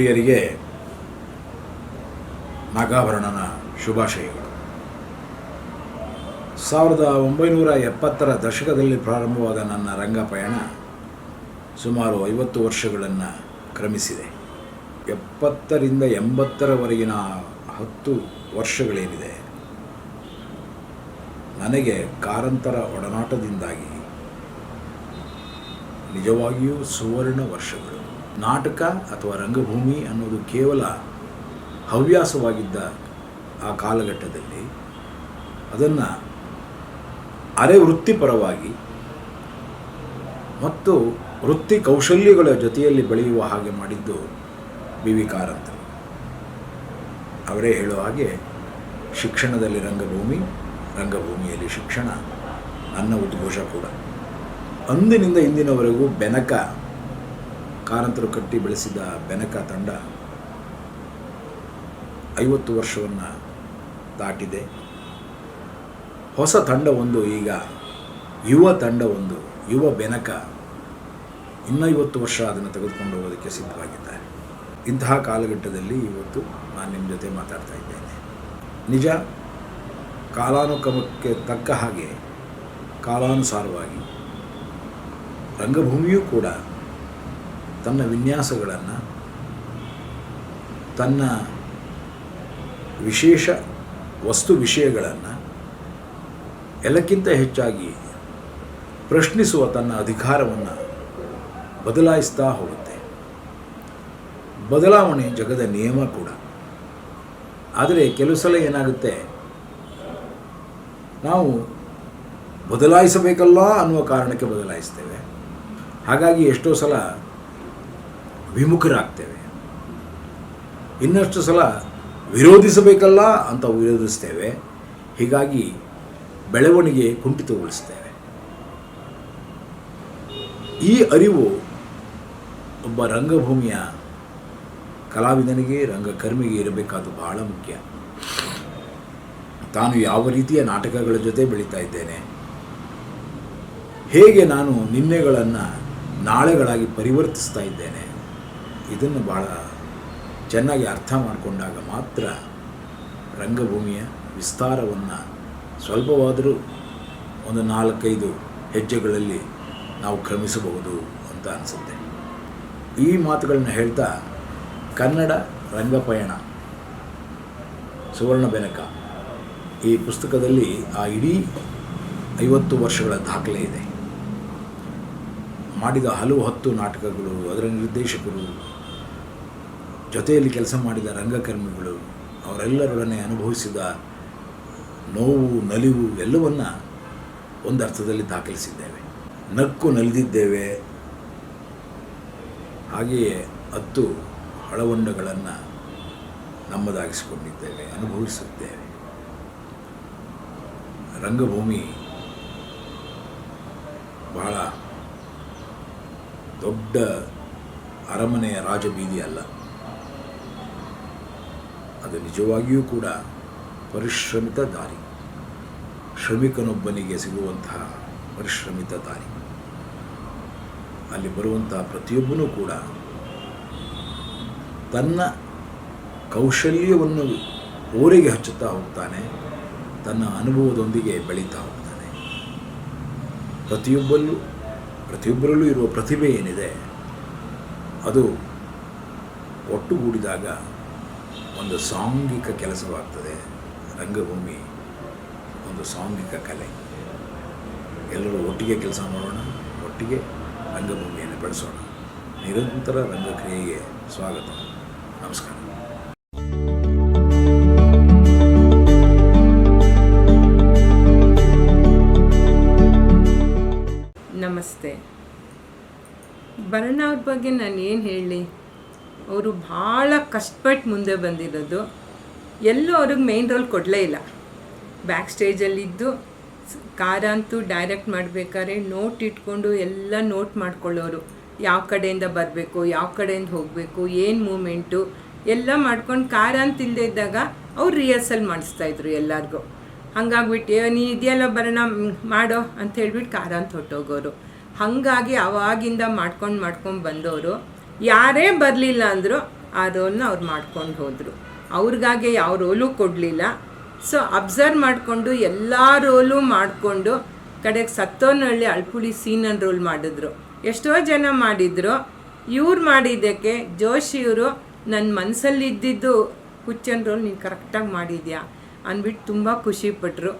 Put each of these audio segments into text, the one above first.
ರಂಗಪ್ರಿಯರಿಗೆ ನಾಗಾಭರಣನ ಶುಭಾಶಯಗಳು. ಸಾವಿರದ ಒಂಬೈನೂರ ಎಪ್ಪತ್ತರ ದಶಕದಲ್ಲಿ ಪ್ರಾರಂಭವಾದ ನನ್ನ ರಂಗ ಪಯಣ ಸುಮಾರು ಐವತ್ತು ವರ್ಷಗಳನ್ನು ಕ್ರಮಿಸಿದೆ. ಎಪ್ಪತ್ತರಿಂದ ಎಂಬತ್ತರವರೆಗಿನ ಹತ್ತು ವರ್ಷಗಳೇನಿದೆ, ನನಗೆ ಕಾರಂತರ ಒಡನಾಟದಿಂದಾಗಿ ನಿಜವಾಗಿಯೂ ಸುವರ್ಣ ವರ್ಷಗಳು. ನಾಟಕ ಅಥವಾ ರಂಗಭೂಮಿ ಅನ್ನೋದು ಕೇವಲ ಹವ್ಯಾಸವಾಗಿದ್ದ ಆ ಕಾಲಘಟ್ಟದಲ್ಲಿ ಅದನ್ನು ಅರೆ ವೃತ್ತಿಪರವಾಗಿ ಮತ್ತು ವೃತ್ತಿ ಕೌಶಲ್ಯಗಳ ಜೊತೆಯಲ್ಲಿ ಬೆಳೆಯುವ ಹಾಗೆ ಮಾಡಿದ್ದು ಬಿ ವಿ ಕಾರಂತರು. ಅವರೇ ಹೇಳೋ ಹಾಗೆ ಶಿಕ್ಷಣದಲ್ಲಿ ರಂಗಭೂಮಿ, ರಂಗಭೂಮಿಯಲ್ಲಿ ಶಿಕ್ಷಣ, ನನ್ನ ಉದ್ಘೋಷ ಕೂಡ. ಅಂದಿನಿಂದ ಇಂದಿನವರೆಗೂ ಬೆನಕ ಕಾರಂತರು ಕಟ್ಟಿ ಬೆಳೆಸಿದ ಬೆನಕ ತಂಡ ಐವತ್ತು ವರ್ಷವನ್ನು ದಾಟಿದೆ. ಹೊಸ ತಂಡವೊಂದು ಈಗ, ಯುವ ತಂಡವೊಂದು, ಯುವ ಬೆನಕ ಇನ್ನೈವತ್ತು ವರ್ಷ ಅದನ್ನು ತೆಗೆದುಕೊಂಡು ಹೋಗೋದಕ್ಕೆ ಸಿದ್ಧವಾಗಿದ್ದಾರೆ. ಇಂತಹ ಕಾಲಘಟ್ಟದಲ್ಲಿ ಇವತ್ತು ನಾನು ನಿಮ್ಮ ಜೊತೆ ಮಾತಾಡ್ತಾ ಇದ್ದೇನೆ. ನಿಜ, ಕಾಲಾನುಕ್ರಮಕ್ಕೆ ತಕ್ಕ ಹಾಗೆ ಕಾಲಾನುಸಾರವಾಗಿ ರಂಗಭೂಮಿಯೂ ಕೂಡ ತನ್ನ ವಿನ್ಯಾಸಗಳನ್ನು, ತನ್ನ ವಿಶೇಷ ವಸ್ತು ವಿಷಯಗಳನ್ನು ಎಲ್ಲಕ್ಕಿಂತ ಹೆಚ್ಚಾಗಿ ಪ್ರಶ್ನಿಸುವ ತನ್ನ ಅಧಿಕಾರವನ್ನು ಬದಲಾಯಿಸ್ತಾ ಹೋಗುತ್ತೆ. ಬದಲಾವಣೆ ಜಗದ ನಿಯಮ ಕೂಡ. ಆದರೆ ಕೆಲವು ಸಲ ಏನಾಗುತ್ತೆ? ನಾವು ಬದಲಾಯಿಸಬೇಕಲ್ಲ ಅನ್ನುವ ಕಾರಣಕ್ಕೆ ಬದಲಾಯಿಸ್ತೇವೆ. ಹಾಗಾಗಿ ಎಷ್ಟೋ ಸಲ ವಿಮುಖರಾಗ್ತೇವೆ ಇನ್ನಷ್ಟು ಸಲ ವಿರೋಧಿಸಬೇಕಲ್ಲ ಅಂತ ವಿರೋಧಿಸ್ತೇವೆ. ಹೀಗಾಗಿ ಬೆಳವಣಿಗೆ ಕುಂಠಿತಗೊಳಿಸ್ತೇವೆ. ಈ ಅರಿವು ಒಬ್ಬ ರಂಗಭೂಮಿಯ ಕಲಾವಿದನಿಗೆ, ರಂಗಕರ್ಮಿಗೆ ಇರಬೇಕಾದ್ದು ಬಹಳ ಮುಖ್ಯ. ತಾನು ಯಾವ ರೀತಿಯ ನಾಟಕಗಳ ಜೊತೆ ಬೆಳೀತಾ ಇದ್ದೇನೆ? ಹೇಗೆ ನಾನು ನಿನ್ನೆಗಳನ್ನು ನಾಳೆಗಳಾಗಿ ಪರಿವರ್ತಿಸ್ತಾ ಇದ್ದೇನೆ? ಇದನ್ನು ಭಾಳ ಚೆನ್ನಾಗಿ ಅರ್ಥ ಮಾಡಿಕೊಂಡಾಗ ಮಾತ್ರ ರಂಗಭೂಮಿಯ ವಿಸ್ತಾರವನ್ನು ಸ್ವಲ್ಪವಾದರೂ ಒಂದು ನಾಲ್ಕೈದು ಹೆಜ್ಜೆಗಳಲ್ಲಿ ನಾವು ಕ್ರಮಿಸಬಹುದು ಅಂತ ಅನಿಸುತ್ತೆ. ಈ ಮಾತುಗಳನ್ನ ಹೇಳ್ತಾ ಕನ್ನಡ ರಂಗಪಯಣ, ಸುವರ್ಣ ಬೆನಕ ಈ ಪುಸ್ತಕದಲ್ಲಿ ಆ ಇಡೀ ಐವತ್ತು ವರ್ಷಗಳ ದಾಖಲೆ ಇದೆ. ಮಾಡಿದ ಹಲವು ಹತ್ತು ನಾಟಕಗಳು, ಅದರ ನಿರ್ದೇಶಕರು ಜೊತೆಯಲ್ಲಿ ಕೆಲಸ ಮಾಡಿದ ರಂಗಕರ್ಮಿಗಳು ಅವರೆಲ್ಲರೊಡನೆ ಅನುಭವಿಸಿದ ನೋವು, ನಲಿವು ಎಲ್ಲವನ್ನು ಒಂದು ಅರ್ಥದಲ್ಲಿ ದಾಖಲಿಸಿದ್ದೇವೆ. ನಕ್ಕು ನಲಿದಿದ್ದೇವೆ. ಹಾಗೆಯೇ ಹತ್ತು ಹಳವಂಡಗಳನ್ನು ನಮ್ಮದಾಗಿಸಿಕೊಂಡಿದ್ದೇವೆ, ಅನುಭವಿಸುತ್ತೇವೆ. ರಂಗಭೂಮಿ ಬಹಳ ದೊಡ್ಡ ಅರಮನೆಯ ರಾಜಬೀದಿ ಅಲ್ಲ. ಅದು ನಿಜವಾಗಿಯೂ ಕೂಡ ಪರಿಶ್ರಮಿತ ದಾರಿ. ಶ್ರಮಿಕನೊಬ್ಬನಿಗೆ ಸಿಗುವಂತಹ ಪರಿಶ್ರಮಿತ ದಾರಿ. ಅಲ್ಲಿ ಬರುವಂತಹ ಪ್ರತಿಯೊಬ್ಬನೂ ಕೂಡ ತನ್ನ ಕೌಶಲ್ಯವನ್ನು ಓರೆಗೆ ಹಚ್ಚುತ್ತಾ ಹೋಗ್ತಾನೆ, ತನ್ನ ಅನುಭವದೊಂದಿಗೆ ಬೆಳೀತಾ ಹೋಗ್ತಾನೆ. ಪ್ರತಿಯೊಬ್ಬಲ್ಲೂ, ಪ್ರತಿಯೊಬ್ಬರಲ್ಲೂ ಇರುವ ಪ್ರತಿಭೆ ಏನಿದೆ, ಅದು ಒಟ್ಟುಗೂಡಿದಾಗ ಒಂದು ಸಾಂಘಿಕ ಕೆಲಸವಾಗ್ತದೆ. ರಂಗಭೂಮಿ, ಒಂದು ಸಾಂಘಿಕ ಕಲೆ. ಎಲ್ಲರೂ ಒಟ್ಟಿಗೆ ಕೆಲಸ ಮಾಡೋಣ, ಒಟ್ಟಿಗೆ ರಂಗಭೂಮಿಯನ್ನು ಬೆಳೆಸೋಣ. ನಿರಂತರ ರಂಗಕ್ರಿಯೆಗೆ ಸ್ವಾಗತ. ನಮಸ್ಕಾರ. ನಮಸ್ತೆ. ಅವ್ರ ಬಗ್ಗೆ ನಾನು ಏನು ಹೇಳಲಿ ಅವರು ಭಾಳ ಕಷ್ಟಪಟ್ಟು ಮುಂದೆ ಬಂದಿರೋದು. ಎಲ್ಲೂ ಅವ್ರಿಗೆ ಮೇನ್ ರೋಲ್ ಕೊಡಲೇ ಇಲ್ಲ. ಬ್ಯಾಕ್ ಸ್ಟೇಜಲ್ಲಿದ್ದು ಕಾರ ಅಂತೂ ಡೈರೆಕ್ಟ್ ಮಾಡಬೇಕಾದ್ರೆ ನೋಟ್ ಇಟ್ಕೊಂಡು ಎಲ್ಲ ನೋಟ್ ಮಾಡ್ಕೊಳ್ಳೋರು. ಯಾವ ಕಡೆಯಿಂದ ಬರಬೇಕು ಯಾವ ಕಡೆಯಿಂದ ಹೋಗಬೇಕು ಏನು ಮೂಮೆಂಟು ಎಲ್ಲ ಮಾಡ್ಕೊಂಡು ಕಾರಂತ ಇಲ್ಲದೆ ಇದ್ದಾಗ ಅವ್ರು ರಿಹರ್ಸಲ್ ಮಾಡಿಸ್ತಾಯಿದ್ರು ಎಲ್ಲರಿಗೂ. ಹಂಗಾಗ್ಬಿಟ್ಟು "ಏ, ನೀ ಇದೆಯಲ್ಲ ಬರೋಣ ಮಾಡೋ ಅಂತ ಹೇಳ್ಬಿಟ್ಟು ಕಾರಂತ ಹೊಟ್ಟೋಗೋರು ಹಾಗಾಗಿ ಅವಾಗಿಂದ ಮಾಡ್ಕೊಂಡು ಮಾಡ್ಕೊಂಡು ಬಂದವರು ಯಾರೇ ಬರಲಿಲ್ಲ ಅಂದರೂ ಆ ಅವ್ರು ಮಾಡ್ಕೊಂಡು ಹೋದರು. ಅವ್ರಿಗಾಗೆ ಯಾವ ರೋಲು ಕೊಡಲಿಲ್ಲ. ಸೊ ಅಬ್ಸರ್ವ್ ಮಾಡಿಕೊಂಡು ಎಲ್ಲ ರೋಲು ಮಾಡಿಕೊಂಡು ಕಡೆಗೆ ಸತ್ತೋನಹಳ್ಳಿ ಅಳ್ಪುಳಿ ಸೀನನ್ ರೋಲ್ ಮಾಡಿದ್ರು. ಎಷ್ಟೋ ಜನ ಮಾಡಿದ್ರು. ಇವ್ರು ಮಾಡಿದ್ದಕ್ಕೆ ಜೋಶಿ ಇವರು ನನ್ನ ಮನಸ್ಸಲ್ಲಿ ಇದ್ದಿದ್ದು ಹುಚ್ಚನ್ ರೋಲ್ ನೀನು ಕರೆಕ್ಟಾಗಿ ಮಾಡಿದ್ಯಾ? ಅಂದ್ಬಿಟ್ಟು ತುಂಬ ಖುಷಿಪಟ್ಟರು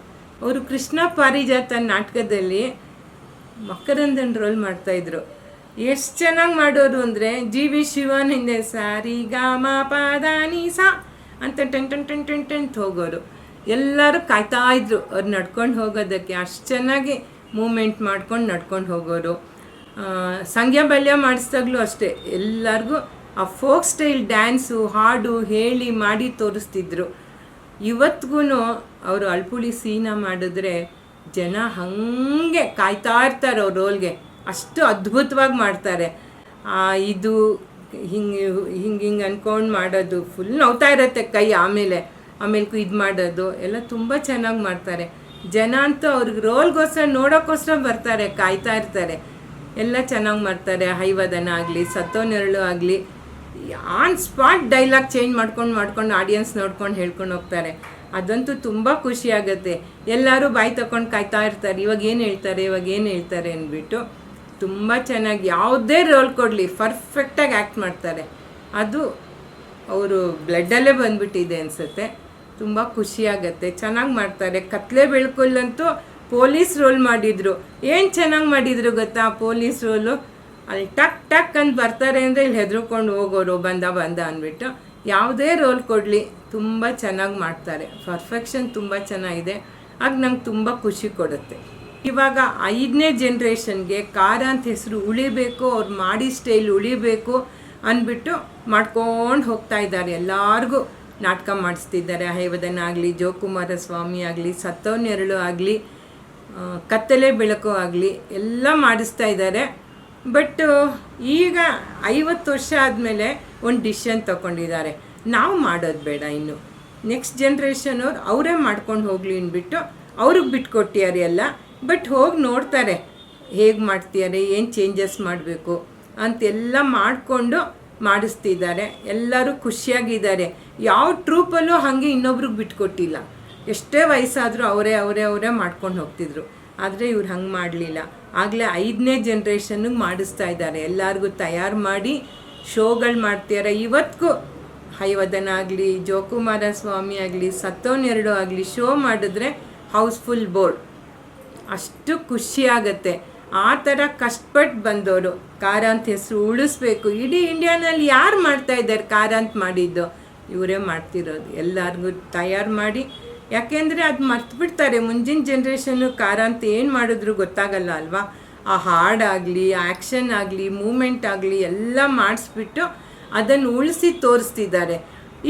ಅವರು ಕೃಷ್ಣ ಪಾರಿಜಾತ ನಾಟಕದಲ್ಲಿ ಮಕರಂದನ್ ರೋಲ್ ಮಾಡ್ತಾಯಿದ್ರು ಎಷ್ಟು ಚೆನ್ನಾಗಿ ಮಾಡೋರು ಅಂದರೆ ಜಿ ವಿ ಶಿವನ್ ಹಿಂದೆ ಸಾರಿ ಗ ಮ ಸಾ ಅಂತ ten ten ten ten tent ಹೋಗೋರು ಎಲ್ಲರೂ ಕಾಯ್ತಾ ಇದ್ರು ಅವ್ರು ನಡ್ಕೊಂಡು ಹೋಗೋದಕ್ಕೆ. ಅಷ್ಟು ಚೆನ್ನಾಗಿ ಮೂಮೆಂಟ್ ಮಾಡ್ಕೊಂಡು ನಡ್ಕೊಂಡು ಹೋಗೋರು. ಆ, ಸಂಗ್ಯಾ ಬಲ್ಯ ಮಾಡಿಸ್ದಾಗ್ಲೂ ಅಷ್ಟೇ. ಎಲ್ಲರಿಗೂ ಆ ಫೋಕ್ ಸ್ಟೈಲ್ ಡ್ಯಾನ್ಸು ಹಾಡು ಹೇಳಿ ಮಾಡಿ ತೋರಿಸ್ತಿದ್ರು. ಇವತ್ತಿಗೂ ಅವರು ಅಳ್ಪುಳಿ ಸೀನ ಮಾಡಿದ್ರೆ ಜನ ಹಾಗೆ ಕಾಯ್ತಾ ಇರ್ತಾರೆ ಅವ್ರ ರೋಲ್ಗೆ. ಅಷ್ಟು ಅದ್ಭುತವಾಗಿ ಮಾಡ್ತಾರೆ. ಇದು ಹಿಂಗೆ ಹಿಂಗೆ ಹಿಂಗೆ ಅಂದ್ಕೊಂಡು ಮಾಡೋದು ಫುಲ್ ನೋವ್ತಾ ಇರತ್ತೆ ಕೈ ಆಮೇಲೆ ಆಮೇಲೆ ಇದು ಮಾಡೋದು, ಎಲ್ಲ ತುಂಬ ಚೆನ್ನಾಗಿ ಮಾಡ್ತಾರೆ. ಜನ ಅಂತೂ ಅವ್ರಿಗೆ ರೋಲ್ಗೋಸ್ಕರ ನೋಡೋಕ್ಕೋಸ್ಕರ ಬರ್ತಾರೆ, ಕಾಯ್ತಾ ಇರ್ತಾರೆ. ಎಲ್ಲ ಚೆನ್ನಾಗಿ ಮಾಡ್ತಾರೆ, ಹೈವದನ ಆಗಲಿ ಸತ್ತೋನೆರಳು ಆಗಲಿ. ಆನ್ ಸ್ಪಾಟ್ ಡೈಲಾಗ್ ಚೇಂಜ್ ಮಾಡ್ಕೊಂಡು ಮಾಡ್ಕೊಂಡು ಆಡಿಯನ್ಸ್ ನೋಡ್ಕೊಂಡು ಹೇಳ್ಕೊಂಡು ಹೋಗ್ತಾರೆ. ಅದಂತೂ ತುಂಬ ಖುಷಿ ಆಗುತ್ತೆ. ಎಲ್ಲರೂ ಬಾಯಿ ತಗೊಂಡು ಕಾಯ್ತಾ ಇರ್ತಾರೆ, ಇವಾಗ ಏನು ಹೇಳ್ತಾರೆ, ಇವಾಗ ಏನು ಹೇಳ್ತಾರೆ ಅಂದ್ಬಿಟ್ಟು. ತುಂಬ ಚೆನ್ನಾಗಿ ಯಾವುದೇ ರೋಲ್ ಕೊಡಲಿ ಪರ್ಫೆಕ್ಟಾಗಿ ಆ್ಯಕ್ಟ್ ಮಾಡ್ತಾರೆ. ಅದು ಅವರು ಬ್ಲಡ್ಡಲ್ಲೇ ಬಂದ್ಬಿಟ್ಟಿದೆ ಅನಿಸುತ್ತೆ. ತುಂಬ ಖುಷಿಯಾಗತ್ತೆ ಚೆನ್ನಾಗಿ ಮಾಡ್ತಾರೆ. ಕತ್ಲೆ ಬೆಳ್ಕೊಲ್ಲಂತೂ ಪೊಲೀಸ್ ರೋಲ್ ಮಾಡಿದರು. ಏನು ಚೆನ್ನಾಗಿ ಮಾಡಿದರು ಗೊತ್ತಾ ಪೊಲೀಸ್ ರೋಲು ಅಲ್ಲಿ ಟಕ್ ಟಕ್ ಅಂತ ಬರ್ತಾರೆ ಅಂದರೆ ಇಲ್ಲಿ ಹೆದರ್ಕೊಂಡು ಹೋಗೋರು ಬಂದ ಬಂದ ಅಂದ್ಬಿಟ್ಟು ಯಾವುದೇ ರೋಲ್ ಕೊಡಲಿ, ತುಂಬ ಚೆನ್ನಾಗಿ ಮಾಡ್ತಾರೆ. ಪರ್ಫೆಕ್ಷನ್ ತುಂಬ ಚೆನ್ನಾಗಿದೆ. ಆಗ ನಂಗೆ ತುಂಬ ಖುಷಿ ಕೊಡುತ್ತೆ. ಇವಾಗ ಐದನೇ ಜನ್ರೇಷನ್ಗೆ ಖಾರ ಅಂತ ಹೆಸರು ಉಳಿಬೇಕು, ಅವ್ರು ಮಾಡಿ ಸ್ಟೈಲ್ ಉಳಿಬೇಕು ಅಂದ್ಬಿಟ್ಟು ಮಾಡ್ಕೊಂಡು ಹೋಗ್ತಾ ಇದ್ದಾರೆ. ಎಲ್ಲರಿಗೂ ನಾಟಕ ಮಾಡಿಸ್ತಿದ್ದಾರೆ. ಆಗಲಿ, ಜೋಕುಮಾರ ಸ್ವಾಮಿ ಆಗಲಿ ಸತ್ತವನೆರಳು ಆಗಲಿ ಕತ್ತಲೆ ಬೆಳಕು ಆಗಲಿ, ಎಲ್ಲ ಮಾಡಿಸ್ತಾ ಇದ್ದಾರೆ. ಬಟ್ ಈಗ ಐವತ್ತು ವರ್ಷ ಆದಮೇಲೆ ಒಂದು ಡಿಶನ್ ತಗೊಂಡಿದ್ದಾರೆ. ನಾವು ಮಾಡೋದು ಬೇಡ ಇನ್ನು. ನೆಕ್ಸ್ಟ್ ಜನ್ರೇಷನ್ ಅವ್ರು ಅವರೇ ಮಾಡ್ಕೊಂಡು ಹೋಗಲಿ ಅಂದ್ಬಿಟ್ಟು ಅವ್ರಿಗೆ ಬಿಟ್ಕೊಟ್ಟಿಯಾರೆ ಎಲ್ಲ. ಬಟ್ ಹೋಗಿ ನೋಡ್ತಾರೆ, ಹೇಗೆ ಮಾಡ್ತಿದ್ದಾರೆ, ಏನು ಚೇಂಜಸ್ ಮಾಡಬೇಕು ಅಂತೆಲ್ಲ ಮಾಡಿಕೊಂಡು ಮಾಡಿಸ್ತಿದ್ದಾರೆ. ಎಲ್ಲರೂ ಖುಷಿಯಾಗಿದ್ದಾರೆ. ಯಾವ ಟ್ರೂಪಲ್ಲೂ ಹಾಗೆ ಇನ್ನೊಬ್ರಿಗೆ ಬಿಟ್ಕೊಟ್ಟಿಲ್ಲ. ಎಷ್ಟೇ ವಯಸ್ಸಾದರೂ ಅವರೇ ಅವರೇ ಅವರೇ ಮಾಡ್ಕೊಂಡು ಹೋಗ್ತಿದ್ರು. ಆದರೆ ಇವ್ರು ಹಂಗೆ ಮಾಡಲಿಲ್ಲ. ಆಗಲೇ ಐದನೇ ಜನ್ರೇಷನ್ನಿಗೆ ಮಾಡಿಸ್ತಾ ಇದ್ದಾರೆ. ಎಲ್ಲರಿಗೂ ತಯಾರು ಮಾಡಿ ಶೋಗಳು ಮಾಡ್ತಿದ್ದಾರೆ. ಇವತ್ತಿಗೂ ಹೈವದನ ಆಗಲಿ ಜೋಕುಮಾರ ಸ್ವಾಮಿ ಆಗಲಿ ಸತ್ತೋನೆರಡು ಆಗಲಿ, ಶೋ ಮಾಡಿದ್ರೆ ಹೌಸ್ಫುಲ್ ಬೋರ್ಡ್. ಅಷ್ಟು ಖುಷಿ ಆಗತ್ತೆ ಆ ಥರ ಕಷ್ಟಪಟ್ಟು ಬಂದವರು, ಕಾರಂತ್ ಹೆಸರು ಉಳಿಸ್ಬೇಕು. ಇಡೀ ಇಂಡಿಯಾನಲ್ಲಿ ಯಾರು ಮಾಡ್ತಾ ಇದ್ದಾರೆ ಕಾರಂತ್ ಮಾಡಿದ್ದು? ಇವರೇ ಮಾಡ್ತಿರೋದು. ಎಲ್ಲರಿಗೂ ತಯಾರು ಮಾಡಿ. ಯಾಕೆಂದರೆ ಅದು ಮರ್ತ್ಬಿಡ್ತಾರೆ. ಮುಂಜಿನ ಜನ್ರೇಷನ್ನು ಕಾರಂತ್ ಏನು ಮಾಡಿದ್ರು ಗೊತ್ತಾಗಲ್ಲ ಅಲ್ವಾ? ಆ ಹಾಡಾಗಲಿ ಆ್ಯಕ್ಷನ್ ಆಗಲಿ, ಮೂಮೆಂಟ್ ಆಗಲಿ ಎಲ್ಲ ಮಾಡಿಸ್ಬಿಟ್ಟು ಅದನ್ನು ಉಳಿಸಿ ತೋರಿಸ್ತಿದ್ದಾರೆ.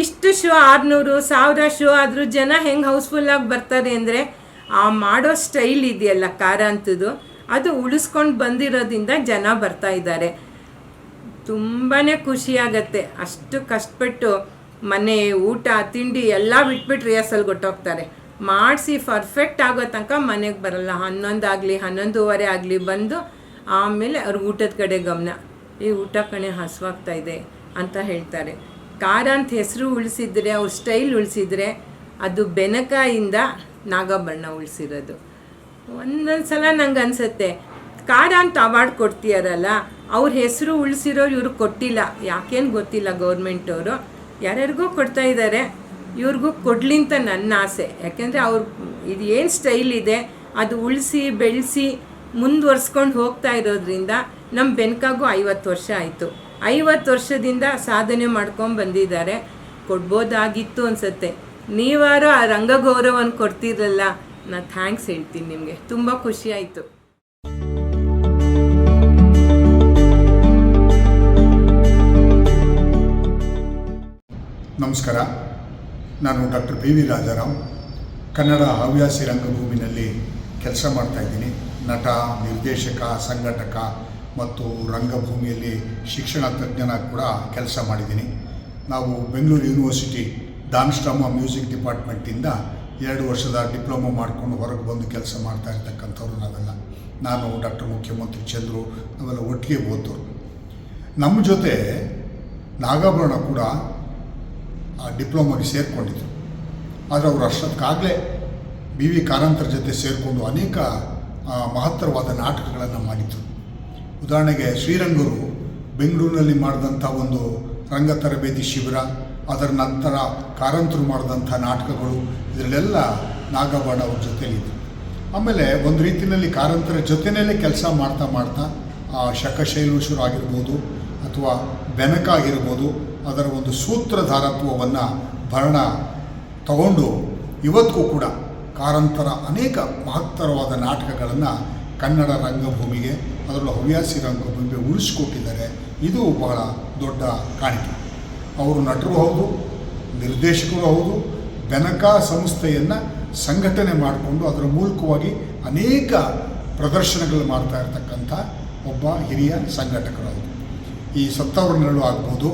ಇಷ್ಟು ಶೋ, ಆರುನೂರು, ಸಾವಿರ ಶೋ ಆದರೂ ಜನ ಹೆಂಗೆ ಹೌಸ್ಫುಲ್ಲಾಗಿ ಬರ್ತಾರೆ ಅಂದರೆ ಆ ಮಾಡೋ ಸ್ಟೈಲ್ ಇದೆಯಲ್ಲ ಕಾರಂತದ್ದು, ಅದು ಉಳಿಸ್ಕೊಂಡು ಬಂದಿರೋದ್ರಿಂದ ಜನ ಬರ್ತಾ ಇದ್ದಾರೆ. ತುಂಬಾ ಖುಷಿಯಾಗತ್ತೆ. ಅಷ್ಟು ಕಷ್ಟಪಟ್ಟು ಮನೆ, ಊಟ, ತಿಂಡಿ ಎಲ್ಲ ಬಿಟ್ಬಿಟ್ಟು ರಿಹರ್ಸಲ್ ಕೊಟ್ಟೋಗ್ತಾರೆ ಮಾಡಿಸಿ ಪರ್ಫೆಕ್ಟ್ ಆಗೋ ತನಕ ಮನೆಗೆ ಬರಲ್ಲ. ಹನ್ನೊಂದಾಗಲಿ, ಹನ್ನೊಂದುವರೆ ಆಗಲಿ ಬಂದು ಆಮೇಲೆ ಅವ್ರಿಗೆ ಊಟದ ಕಡೆ ಗಮನ. ಈ ಊಟ ಕಣೆ ಹಸುವಾಗ್ತಾ ಇದೆ ಅಂತ ಹೇಳ್ತಾರೆ. ಖಾರ ಅಂತ ಹೆಸರು ಉಳಿಸಿದ್ರೆ, ಅವ್ರ ಸ್ಟೈಲ್ ಉಳಿಸಿದ್ರೆ ಅದು ಬೆನಕಾಯಿಂದ ನಾಗಬಣ್ಣ ಉಳಿಸಿರೋದು. ಒಂದೊಂದು ಸಲ ನಂಗೆ ಅನಿಸುತ್ತೆ ಕಾರ ಅಂತ ಅವಾರ್ಡ್ ಕೊಡ್ತೀಯಾರಲ್ಲ, ಅವ್ರ ಹೆಸರು ಉಳಿಸಿರೋರು ಇವ್ರಿಗೆ ಕೊಟ್ಟಿಲ್ಲ. ಯಾಕೇನು ಗೊತ್ತಿಲ್ಲ ಗೌರ್ಮೆಂಟವರು. ಯಾರ್ಯಾರಿಗೂ ಕೊಡ್ತಾ ಇದ್ದಾರೆ ಇವ್ರಿಗೂ ಕೊಡಲಿ ಅಂತ ನನ್ನ ಆಸೆ. ಯಾಕೆಂದರೆ ಅವ್ರ, ಇದು ಏನು ಸ್ಟೈಲ್ ಇದೆ, ಅದು ಉಳಿಸಿ, ಬೆಳೆಸಿ ಮುಂದುವರ್ಸ್ಕೊಂಡು ಹೋಗ್ತಾ ಇರೋದ್ರಿಂದ ನಮ್ಮ ಬೆನ್ಕಾಗೂ ಐವತ್ತು ವರ್ಷ ಆಯಿತು. ಐವತ್ತು ವರ್ಷದಿಂದ ಸಾಧನೆ ಮಾಡ್ಕೊಂಡು ಬಂದಿದ್ದಾರೆ. ಕೊಡ್ಬೋದಾಗಿತ್ತು ಅನ್ಸುತ್ತೆ. ನೀವಾರು ಆ ರಂಗ ಗೌರವನ್ನು ಕೊಡ್ತಿರಲ್ಲ ನಾನು ಥ್ಯಾಂಕ್ಸ್ ಹೇಳ್ತೀನಿ ನಿಮಗೆ. ತುಂಬ ಖುಷಿ ಆಯಿತು. ನಮಸ್ಕಾರ. ನಾನು doctor P V Rajaram. Kannada ಹವ್ಯಾಸಿ ರಂಗಭೂಮಿನಲ್ಲಿ ಕೆಲಸ ಮಾಡ್ತಾ ಇದ್ದೀನಿ. ನಟ, ನಿರ್ದೇಶಕ, ಸಂಘಟಕ ಮತ್ತು ರಂಗಭೂಮಿಯಲ್ಲಿ ಶಿಕ್ಷಣ ತಜ್ಞನಾಗಿ ಕೂಡ ಕೆಲಸ ಮಾಡಿದ್ದೀನಿ. ನಾವು Bengaluru university dance drama music ಡಿಪಾರ್ಟ್ಮೆಂಟಿಂದ ಎರಡು ವರ್ಷದ ಡಿಪ್ಲೊಮೊ ಮಾಡಿಕೊಂಡು ಹೊರಗೆ ಬಂದು ಕೆಲಸ ಮಾಡ್ತಾ ಇರ್ತಕ್ಕಂಥವ್ರು ನಾವೆಲ್ಲ. ನಾನು ಡಾಕ್ಟರ್ ಮುಖ್ಯಮಂತ್ರಿ ಚಂದ್ರು, ನಾವೆಲ್ಲ ಒಟ್ಟಿಗೆ ಓದೋರು ನಮ್ಮ ಜೊತೆ ನಾಗಾಭರಣ ಕೂಡ ಆ ಡಿಪ್ಲೊಮೊಗೆ ಸೇರಿಕೊಂಡಿದ್ರು. ಆದರೆ ಅವರು ಅಷ್ಟಕ್ಕಾಗಲೇ ಬಿ ವಿ ಕಾರಂತರ ಜೊತೆ ಸೇರಿಕೊಂಡು ಅನೇಕ ಮಹತ್ತರವಾದ ನಾಟಕಗಳನ್ನು ಮಾಡಿದರು. ಉದಾಹರಣೆಗೆ ಶ್ರೀರಂಗರು ಬೆಂಗಳೂರಿನಲ್ಲಿ ಮಾಡಿದಂಥ ಒಂದು ರಂಗ ತರಬೇತಿ ಶಿಬಿರ ಅದರ ನಂತರ ಕಾರಂತರು ಮಾಡಿದಂಥ ನಾಟಕಗಳು ಇದರಲ್ಲೆಲ್ಲ ನಾಗಬಾಣ ಅವ್ರ ಜೊತೆಲಿದ್ರು ಆಮೇಲೆ ಒಂದು ರೀತಿಯಲ್ಲಿ ಕಾರಂತರ ಜೊತೆಯಲ್ಲೇ ಕೆಲಸ ಮಾಡ್ತಾ ಮಾಡ್ತಾ, ಆ ಶಕಶೈಲೇಶ್ವರ ಆಗಿರ್ಬೋದು ಅಥವಾ ಬೆನಕ ಆಗಿರ್ಬೋದು, ಅದರ ಒಂದು ಸೂತ್ರಧಾರತ್ವವನ್ನು ಭರಣ ತಗೊಂಡು ಇವತ್ತಿಗೂ ಕೂಡ ಕಾರಂತರ ಅನೇಕ ಮಹತ್ತರವಾದ ನಾಟಕಗಳನ್ನು ಕನ್ನಡ ರಂಗಭೂಮಿಗೆ, ಅದರಲ್ಲೂ ಹವ್ಯಾಸಿ ರಂಗಭೂಮಿಗೆ ಉಳಿಸ್ಕೊಟ್ಟಿದ್ದಾರೆ. ಇದು ಬಹಳ ದೊಡ್ಡ ಕಾಣಿಕೆ. ಅವರು ನಟರು ಹೌದು, ನಿರ್ದೇಶಕರು ಹೌದು, ಬೆನಕ ಸಂಸ್ಥೆಯನ್ನು ಸಂಘಟನೆ ಮಾಡಿಕೊಂಡು ಅದರ ಮೂಲಕವಾಗಿ ಅನೇಕ ಪ್ರದರ್ಶನಗಳು ಮಾಡ್ತಾ ಇರತಕ್ಕಂಥ ಒಬ್ಬ ಹಿರಿಯ ಸಂಘಟಕರು ಈ ಈ ನೆರಳು ಆಗ್ಬೋದು,